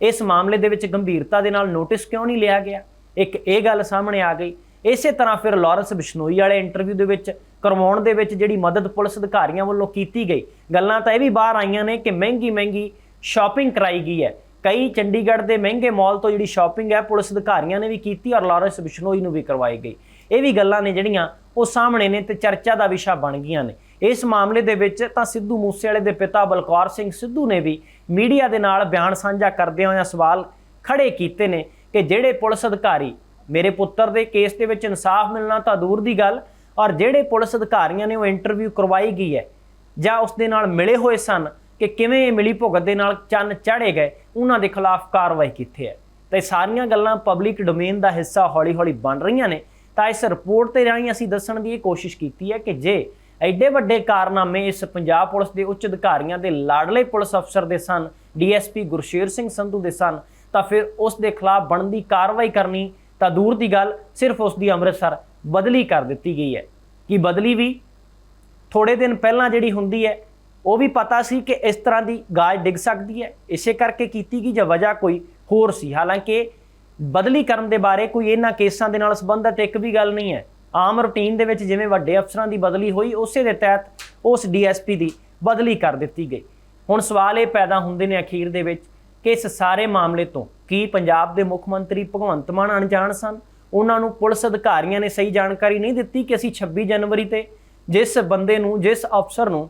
ਇਸ ਮਾਮਲੇ ਦੇ ਵਿੱਚ ਗੰਭੀਰਤਾ ਦੇ ਨਾਲ ਨੋਟਿਸ ਕਿਉਂ ਨਹੀਂ ਲਿਆ ਗਿਆ? ਇੱਕ ਇਹ ਗੱਲ ਸਾਹਮਣੇ ਆ ਗਈ ਇਸੇ ਤਰ੍ਹਾਂ ਫਿਰ ਲਾਰੈਂਸ ਬਿਸ਼ਨੋਈ ਵਾਲੇ ਇੰਟਰਵਿਊ ਦੇ ਵਿੱਚ ਕਰਵਾਉਣ ਦੇ ਵਿੱਚ ਜਿਹੜੀ ਮਦਦ ਪੁਲਿਸ ਅਧਿਕਾਰੀਆਂ ਵੱਲੋਂ ਕੀਤੀ ਗਈ, ਗੱਲਾਂ ਤਾਂ ਇਹ ਵੀ ਬਾਹਰ ਆਈਆਂ ਨੇ ਕਿ ਮਹਿੰਗੀ ਮਹਿੰਗੀ ਸ਼ਾਪਿੰਗ ਕਰਾਈ ਗਈ ਹੈ। ਕਈ ਚੰਡੀਗੜ੍ਹ ਦੇ ਮਹਿੰਗੇ ਮਾਲ ਤੋਂ ਜਿਹੜੀ ਸ਼ਾਪਿੰਗ ਹੈ, ਪੁਲਿਸ ਅਧਿਕਾਰੀਆਂ ਨੇ ਵੀ ਕੀਤੀ ਔਰ ਲਾਰੈਂਸ ਬਿਸ਼ਨੋਈ ਨੂੰ ਵੀ ਕਰਵਾਈ ਗਈ। ਇਹ ਵੀ ਗੱਲਾਂ ਨੇ ਜਿਹੜੀਆਂ ਉਹ ਸਾਹਮਣੇ ਨੇ ਤੇ ਚਰਚਾ ਦਾ ਵਿਸ਼ਾ ਬਣ ਗਈਆਂ ਨੇ। ਇਸ ਮਾਮਲੇ ਦੇ ਵਿੱਚ ਤਾਂ ਸਿੱਧੂ ਮੂਸੇਵਾਲੇ ਦੇ ਪਿਤਾ ਬਲਕੌਰ ਸਿੰਘ ਸਿੱਧੂ ਨੇ ਵੀ ਮੀਡੀਆ ਦੇ ਨਾਲ ਬਿਆਨ ਸਾਂਝਾ ਕਰਦਿਆਂ ਹੋਇਆਂ ਸਵਾਲ ਖੜੇ ਕੀਤੇ ਨੇ ਕਿ ਜਿਹੜੇ ਪੁਲਿਸ ਅਧਿਕਾਰੀ ਮੇਰੇ ਪੁੱਤਰ ਦੇ ਕੇਸ ਦੇ ਵਿੱਚ ਇਨਸਾਫ ਮਿਲਣਾ ਤਾਂ ਦੂਰ ਦੀ ਗੱਲ, ਔਰ ਜਿਹੜੇ ਪੁਲਿਸ ਅਧਿਕਾਰੀਆਂ ਨੇ ਉਹ ਇੰਟਰਵਿਊ ਕਰਵਾਈ ਗਈ ਹੈ, ਜਾਂ ਉਸ ਦੇ ਨਾਲ ਮਿਲੇ ਹੋਏ ਸਨ ਕਿ ਕਿਵੇਂ ਇਹ ਮਿਲੀ ਭੁਗਤ ਦੇ ਨਾਲ ਚੰਨ ਚਾੜੇ ਗਏ, ਉਹਨਾਂ ਦੇ ਖਿਲਾਫ ਕਾਰਵਾਈ ਕਿੱਥੇ ਹੈ। ਤੇ ਸਾਰੀਆਂ ਗੱਲਾਂ ਪਬਲਿਕ ਡੋਮੇਨ ਦਾ ਹਿੱਸਾ ਹੌਲੀ-ਹੌਲੀ ਬਣ ਰਹੀਆਂ ਨੇ, ਤਾਂ ਇਸ ਰਿਪੋਰਟ ਤੇ ਰਾਹੀਂ ਅਸੀਂ ਦੱਸਣ ਦੀ ਇਹ ਕੋਸ਼ਿਸ਼ ਕੀਤੀ ਹੈ ਕਿ ਜੇ ਐਡੇ ਵੱਡੇ ਕਾਰਨਾਮੇ ਇਸ ਪੰਜਾਬ ਪੁਲਿਸ ਦੇ ਉੱਚ ਅਧਿਕਾਰੀਆਂ ਦੇ ਲਾਡਲੇ ਪੁਲਿਸ ਅਫਸਰ ਦੇ ਸਨ, ਡੀਐਸਪੀ ਗੁਰਸ਼ੇਰ ਸਿੰਘ ਸੰਧੂ ਦੇ ਸਨ, ਤਾਂ ਫਿਰ ਉਸ ਦੇ ਖਿਲਾਫ ਬਣਦੀ ਕਾਰਵਾਈ ਕਰਨੀ ਤਾਂ ਦੂਰ ਦੀ ਗੱਲ ਸਿਰਫ ਉਸ ਦੀ ਅੰਮ੍ਰਿਤਸਰ ਬਦਲੀ ਕਰ ਦਿੱਤੀ ਗਈ ਹੈ। ਕਿ ਬਦਲੀ ਵੀ? ਥੋੜੇ ਦਿਨ ਪਹਿਲਾਂ ਜਿਹੜੀ ਹੁੰਦੀ ਹੈ, ਉਹ ਵੀ ਪਤਾ ਸੀ ਕਿ ਇਸ ਤਰ੍ਹਾਂ ਦੀ ਗਾਜ ਡਿੱਗ ਸਕਦੀ ਹੈ। ਇਸੇ ਕਰਕੇ ਕੀਤੀ ਗਈ ਜਾਂ ਵਜ੍ਹਾ ਕੋਈ ਹੋਰ ਸੀ। ਹਾਲਾਂਕਿ ਬਦਲੀ ਕਰਨ ਦੇ ਬਾਰੇ ਕੋਈ ਇਹਨਾਂ ਕੇਸਾਂ ਦੇ ਨਾਲ ਸੰਬੰਧਿਤ ਇੱਕ ਵੀ ਗੱਲ ਨਹੀਂ ਹੈ। ਆਮ ਰੁਟੀਨ ਦੇ ਵਿੱਚ ਜਿਵੇਂ ਵੱਡੇ ਅਫਸਰਾਂ ਦੀ ਬਦਲੀ ਹੋਈ, ਉਸੇ ਦੇ ਤਹਿਤ ਉਸ ਡੀਐਸਪੀ ਦੀ ਬਦਲੀ ਕਰ ਦਿੱਤੀ ਗਈ। ਹੁਣ ਸਵਾਲ ਇਹ ਪੈਦਾ ਹੁੰਦੇ ਨੇ ਅਖੀਰ ਦੇ ਵਿੱਚ ਕਿ ਇਸ ਸਾਰੇ ਮਾਮਲੇ ਤੋਂ ਕੀ ਪੰਜਾਬ ਦੇ ਮੁੱਖ ਮੰਤਰੀ ਭਗਵੰਤ ਮਾਨ ਅਣਜਾਣ ਸਨ? ਉਹਨਾਂ ਨੂੰ ਪੁਲਿਸ ਅਧਿਕਾਰੀਆਂ ਨੇ ਸਹੀ ਜਾਣਕਾਰੀ ਨਹੀਂ ਦਿੱਤੀ ਕਿ ਅਸੀਂ 26 ਜਨਵਰੀ ਤੇ ਜਿਸ ਬੰਦੇ ਨੂੰ, ਜਿਸ ਅਫਸਰ ਨੂੰ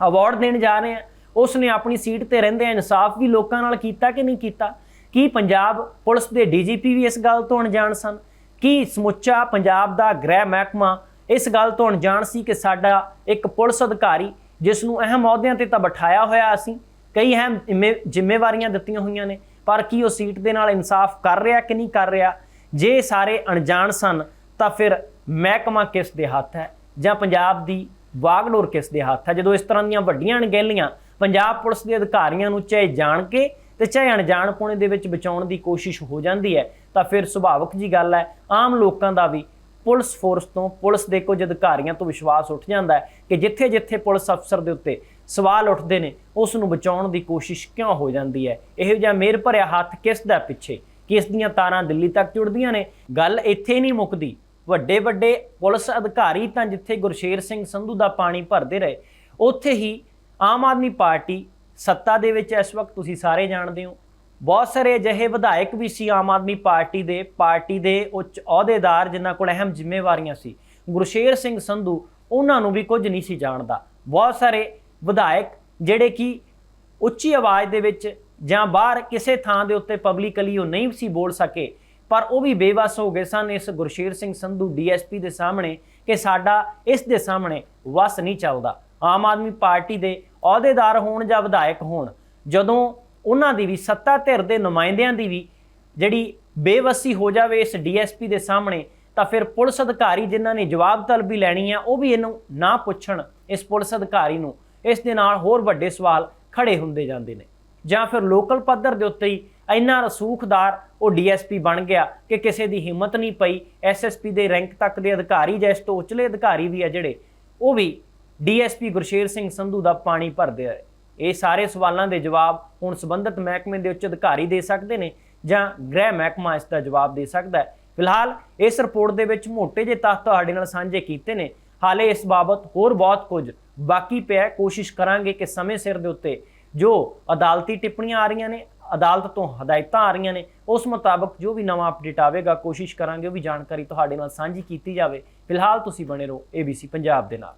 ਅਵਾਰਡ ਦੇਣ ਜਾ ਰਹੇ ਹਾਂ ਉਸ ਨੇ ਆਪਣੀ ਸੀਟ ਤੇ ਰਹਿੰਦੇ ਇਨਸਾਫ ਵੀ ਲੋਕਾਂ ਨਾਲ ਕੀਤਾ ਕਿ ਨਹੀਂ ਕੀਤਾ? ਕੀ ਪੰਜਾਬ ਪੁਲਿਸ ਦੇ ਡੀਜੀਪੀ ਵੀ ਇਸ ਗੱਲ ਤੋਂ ਅਣਜਾਣ ਸਨ? ਕੀ ਸਮੁੱਚਾ ਪੰਜਾਬ ਦਾ ਗ੍ਰਹਿ ਮਹਿਕਮਾ ਇਸ ਗੱਲ ਤੋਂ ਅਣਜਾਣ ਸੀ ਕਿ ਸਾਡਾ ਇੱਕ ਪੁਲਿਸ ਅਧਿਕਾਰੀ ਜਿਸ ਨੂੰ ਅਹਿਮ ਅਹੁਦਿਆਂ ਤੇ ਤਾਂ ਬਿਠਾਇਆ ਹੋਇਆ ਅਸੀਂ ਕਈ ਅਹਿਮ ਜ਼ਿੰਮੇ- ਜ਼ਿੰਮੇਵਾਰੀਆਂ ਦਿੱਤੀਆਂ ਹੋਈਆਂ ਨੇ, ਪਰ ਕੀ ਉਹ ਸੀਟ ਦੇ ਨਾਲ ਇਨਸਾਫ ਕਰ ਰਿਹਾ ਕਿ ਨਹੀਂ ਕਰ ਰਿਹਾ? ਜੇ ਸਾਰੇ ਅਣਜਾਣ ਸਨ, ਤਾਂ ਫਿਰ ਮਹਿਕਮਾ ਕਿਸ ਦੇ ਹੱਥ ਹੈ? ਜਾਂ ਪੰਜਾਬ ਦੀ ਵਾਗਡੋਰ ਕਿਸ ਦੇ ਹੱਥ ਹੈ? ਜਦੋਂ ਇਸ ਤਰ੍ਹਾਂ ਦੀਆਂ ਵੱਡੀਆਂ ਅਣਗਹਿਲੀਆਂ ਪੰਜਾਬ ਪੁਲਿਸ ਦੇ ਅਧਿਕਾਰੀਆਂ ਨੂੰ ਚਾਹੇ ਜਾਣ ਕੇ ਤੇ ਚਾਹੇ ਅਣਜਾਣ ਪੁਣੇ ਦੇ ਵਿੱਚ ਬਚਾਉਣ ਦੀ ਕੋਸ਼ਿਸ਼ ਹੋ ਜਾਂਦੀ ਹੈ, ਤਾਂ ਫਿਰ ਸੁਭਾਵਕ ਜੀ ਗੱਲ ਹੈ, ਆਮ ਲੋਕਾਂ ਦਾ ਵੀ ਪੁਲਿਸ ਫੋਰਸ ਤੋਂ ਪੁਲਿਸ ਦੇ ਕੁਝ ਅਧਿਕਾਰੀਆਂ ਤੋਂ ਵਿਸ਼ਵਾਸ ਉੱਠ ਜਾਂਦਾ ਹੈ ਕਿ ਜਿੱਥੇ-ਜਿੱਥੇ ਪੁਲਿਸ ਅਫਸਰ ਦੇ ਉੱਤੇ ਸਵਾਲ ਉੱਠਦੇ ਨੇ ਉਸ ਨੂੰ ਬਚਾਉਣ ਦੀ ਕੋਸ਼ਿਸ਼ ਕਿਉਂ ਹੋ ਜਾਂਦੀ ਹੈ? ਇਹੋ ਜਿਹਾ ਮੇਰ ਭਰਿਆ ਹੱਥ ਕਿਸ ਦਾ ਪਿੱਛੇ? ਕਿਸ ਦੀਆਂ ਤਾਰਾਂ ਦਿੱਲੀ ਤੱਕ ਜੁੜਦੀਆਂ ਨੇ? ਗੱਲ ਇੱਥੇ ਨਹੀਂ ਮੁੱਕਦੀ। ਵੱਡੇ ਵੱਡੇ ਪੁਲਿਸ ਅਧਿਕਾਰੀ ਤਾਂ ਜਿੱਥੇ ਗੁਰਸ਼ੇਰ ਸਿੰਘ ਸੰਧੂ ਦਾ ਪਾਣੀ ਭਰਦੇ ਰਹੇ, ਉੱਥੇ ਹੀ ਆਮ ਆਦਮੀ ਪਾਰਟੀ ਸੱਤਾ ਦੇ ਵਿੱਚ ਇਸ ਵਕਤ ਤੁਸੀਂ ਸਾਰੇ ਜਾਣਦੇ ਹੋ। ਬਹੁਤ ਸਾਰੇ ਅਜਿਹੇ ਵਿਧਾਇਕ ਵੀ ਸੀ ਆਮ ਆਦਮੀ ਪਾਰਟੀ ਦੇ ਪਾਰਟੀ ਦੇ ਉੱਚ ਅਹੁਦੇਦਾਰ ਜਿਨ੍ਹਾਂ ਕੋਲ ਅਹਿਮ ਜ਼ਿੰਮੇਵਾਰੀਆਂ ਸੀ। ਗੁਰਸ਼ੇਰ ਸਿੰਘ ਸੰਧੂ ਉਹਨਾਂ ਨੂੰ ਵੀ ਕੁਝ ਨਹੀਂ ਸੀ ਜਾਣਦਾ। ਬਹੁਤ ਸਾਰੇ ਵਿਧਾਇਕ ਜਿਹੜੇ ਕਿ ਉੱਚੀ ਆਵਾਜ਼ ਦੇ ਵਿੱਚ ਜਾਂ ਬਾਹਰ ਕਿਸੇ ਥਾਂ ਦੇ ਉੱਤੇ ਪਬਲਿਕਲੀ ਉਹ ਨਹੀਂ ਸੀ ਬੋਲ ਸਕੇ, ਪਰ ਉਹ ਵੀ ਬੇਵਸ ਹੋ ਗਏ ਸਨ ਇਸ ਗੁਰਸ਼ੇਰ ਸਿੰਘ ਸੰਧੂ ਡੀਐਸਪੀ ਦੇ ਸਾਹਮਣੇ ਕਿ ਸਾਡਾ ਇਸ ਦੇ ਸਾਹਮਣੇ ਵਸ ਨਹੀਂ ਚੱਲਦਾ। ਆਮ ਆਦਮੀ ਪਾਰਟੀ ਦੇ ਅਹੁਦੇਦਾਰ ਹੋਣ ਜਾਂ ਵਿਧਾਇਕ ਹੋਣ, ਜਦੋਂ ਉਹਨਾਂ ਦੀ ਵੀ ਸੱਤਾ ਧਿਰ ਦੇ ਨੁਮਾਇੰਦਿਆਂ ਦੀ ਵੀ ਜਿਹੜੀ ਬੇਵਸੀ ਹੋ ਜਾਵੇ ਇਸ ਡੀਐਸਪੀ ਦੇ ਸਾਹਮਣੇ, ਤਾਂ ਫਿਰ ਪੁਲਿਸ ਅਧਿਕਾਰੀ ਜਿਨ੍ਹਾਂ ਨੇ ਜਵਾਬ ਤਲਬੀ ਲੈਣੀ ਆ, ਉਹ ਵੀ ਇਹਨੂੰ ਨਾ ਪੁੱਛਣ ਇਸ ਪੁਲਿਸ ਅਧਿਕਾਰੀ ਨੂੰ। ਇਸ ਦੇ ਨਾਲ ਹੋਰ ਵੱਡੇ ਸਵਾਲ ਖੜੇ ਹੁੰਦੇ ਜਾਂਦੇ ਨੇ। ਜਾਂ ਫਿਰ ਲੋਕਲ ਪੱਧਰ ਦੇ ਉੱਤੇ ਹੀ ਇੰਨਾ ਰਸੂਖਦਾਰ ਉਹ ਡੀਐਸਪੀ ਬਣ ਗਿਆ ਕਿ ਕਿਸੇ ਦੀ ਹਿੰਮਤ ਨਹੀਂ ਪਈ ਐਸਐਸਪੀ ਦੇ ਰੈਂਕ ਤੱਕ ਦੇ ਅਧਿਕਾਰੀ ਜਾਂ ਇਸ ਤੋਂ ਉਚਲੇ ਅਧਿਕਾਰੀ ਵੀ ਆ ਜਿਹੜੇ, ਉਹ ਵੀ ਡੀਐਸਪੀ ਗੁਰਸ਼ੇਰ ਸਿੰਘ ਸੰਧੂ ਦਾ ਪਾਣੀ ਭਰਦੇ ਆ। ਇਹ ਸਾਰੇ ਸਵਾਲਾਂ ਦੇ ਜਵਾਬ ਹੁਣ ਸੰਬੰਧਿਤ ਮਹਿਕਮੇ ਦੇ ਉੱਚ ਅਧਿਕਾਰੀ ਦੇ ਸਕਦੇ ਨੇ ਜਾਂ ਗ੍ਰਹਿ ਮਹਿਕਮਾ ਇਸ ਦਾ ਜਵਾਬ ਦੇ ਸਕਦਾ ਹੈ। ਫਿਲਹਾਲ ਇਸ ਰਿਪੋਰਟ ਦੇ ਵਿੱਚ ਮੋٹے ਜਿਹੇ ਤੱਥ ਤੁਹਾਡੇ ਨਾਲ ਸਾਂਝੇ ਕੀਤੇ ਨੇ। ਹਾਲੇ ਇਸ ਬਾਬਤ ਹੋਰ ਬਹੁਤ ਕੁਝ ਬਾਕੀ ਪਿਆ ਕੋਸ਼ਿਸ਼ ਕਰਾਂਗੇ ਕਿ ਸਮੇਂ ਸਿਰ ਦੇ ਉੱਤੇ ਜੋ ਅਦਾਲਤੀ ਟਿੱਪਣੀਆਂ ਆ ਰਹੀਆਂ ਨੇ, ਅਦਾਲਤ ਤੋਂ ਹਦਾਇਤਾਂ ਆ ਰਹੀਆਂ ਨੇ, ਉਸ ਮੁਤਾਬਕ ਜੋ ਵੀ ਨਵਾਂ ਅਪਡੇਟ ਆਵੇਗਾ, ਕੋਸ਼ਿਸ਼ ਕਰਾਂਗੇ ਉਹ ਵੀ ਜਾਣਕਾਰੀ ਤੁਹਾਡੇ ਨਾਲ ਸਾਂਝੀ ਕੀਤੀ ਜਾਵੇ। ਫਿਲਹਾਲ ਤੁਸੀਂ ਬਣੇ ਰਹੋ ABC ਪੰਜਾਬ ਦੇ ਨਾਲ।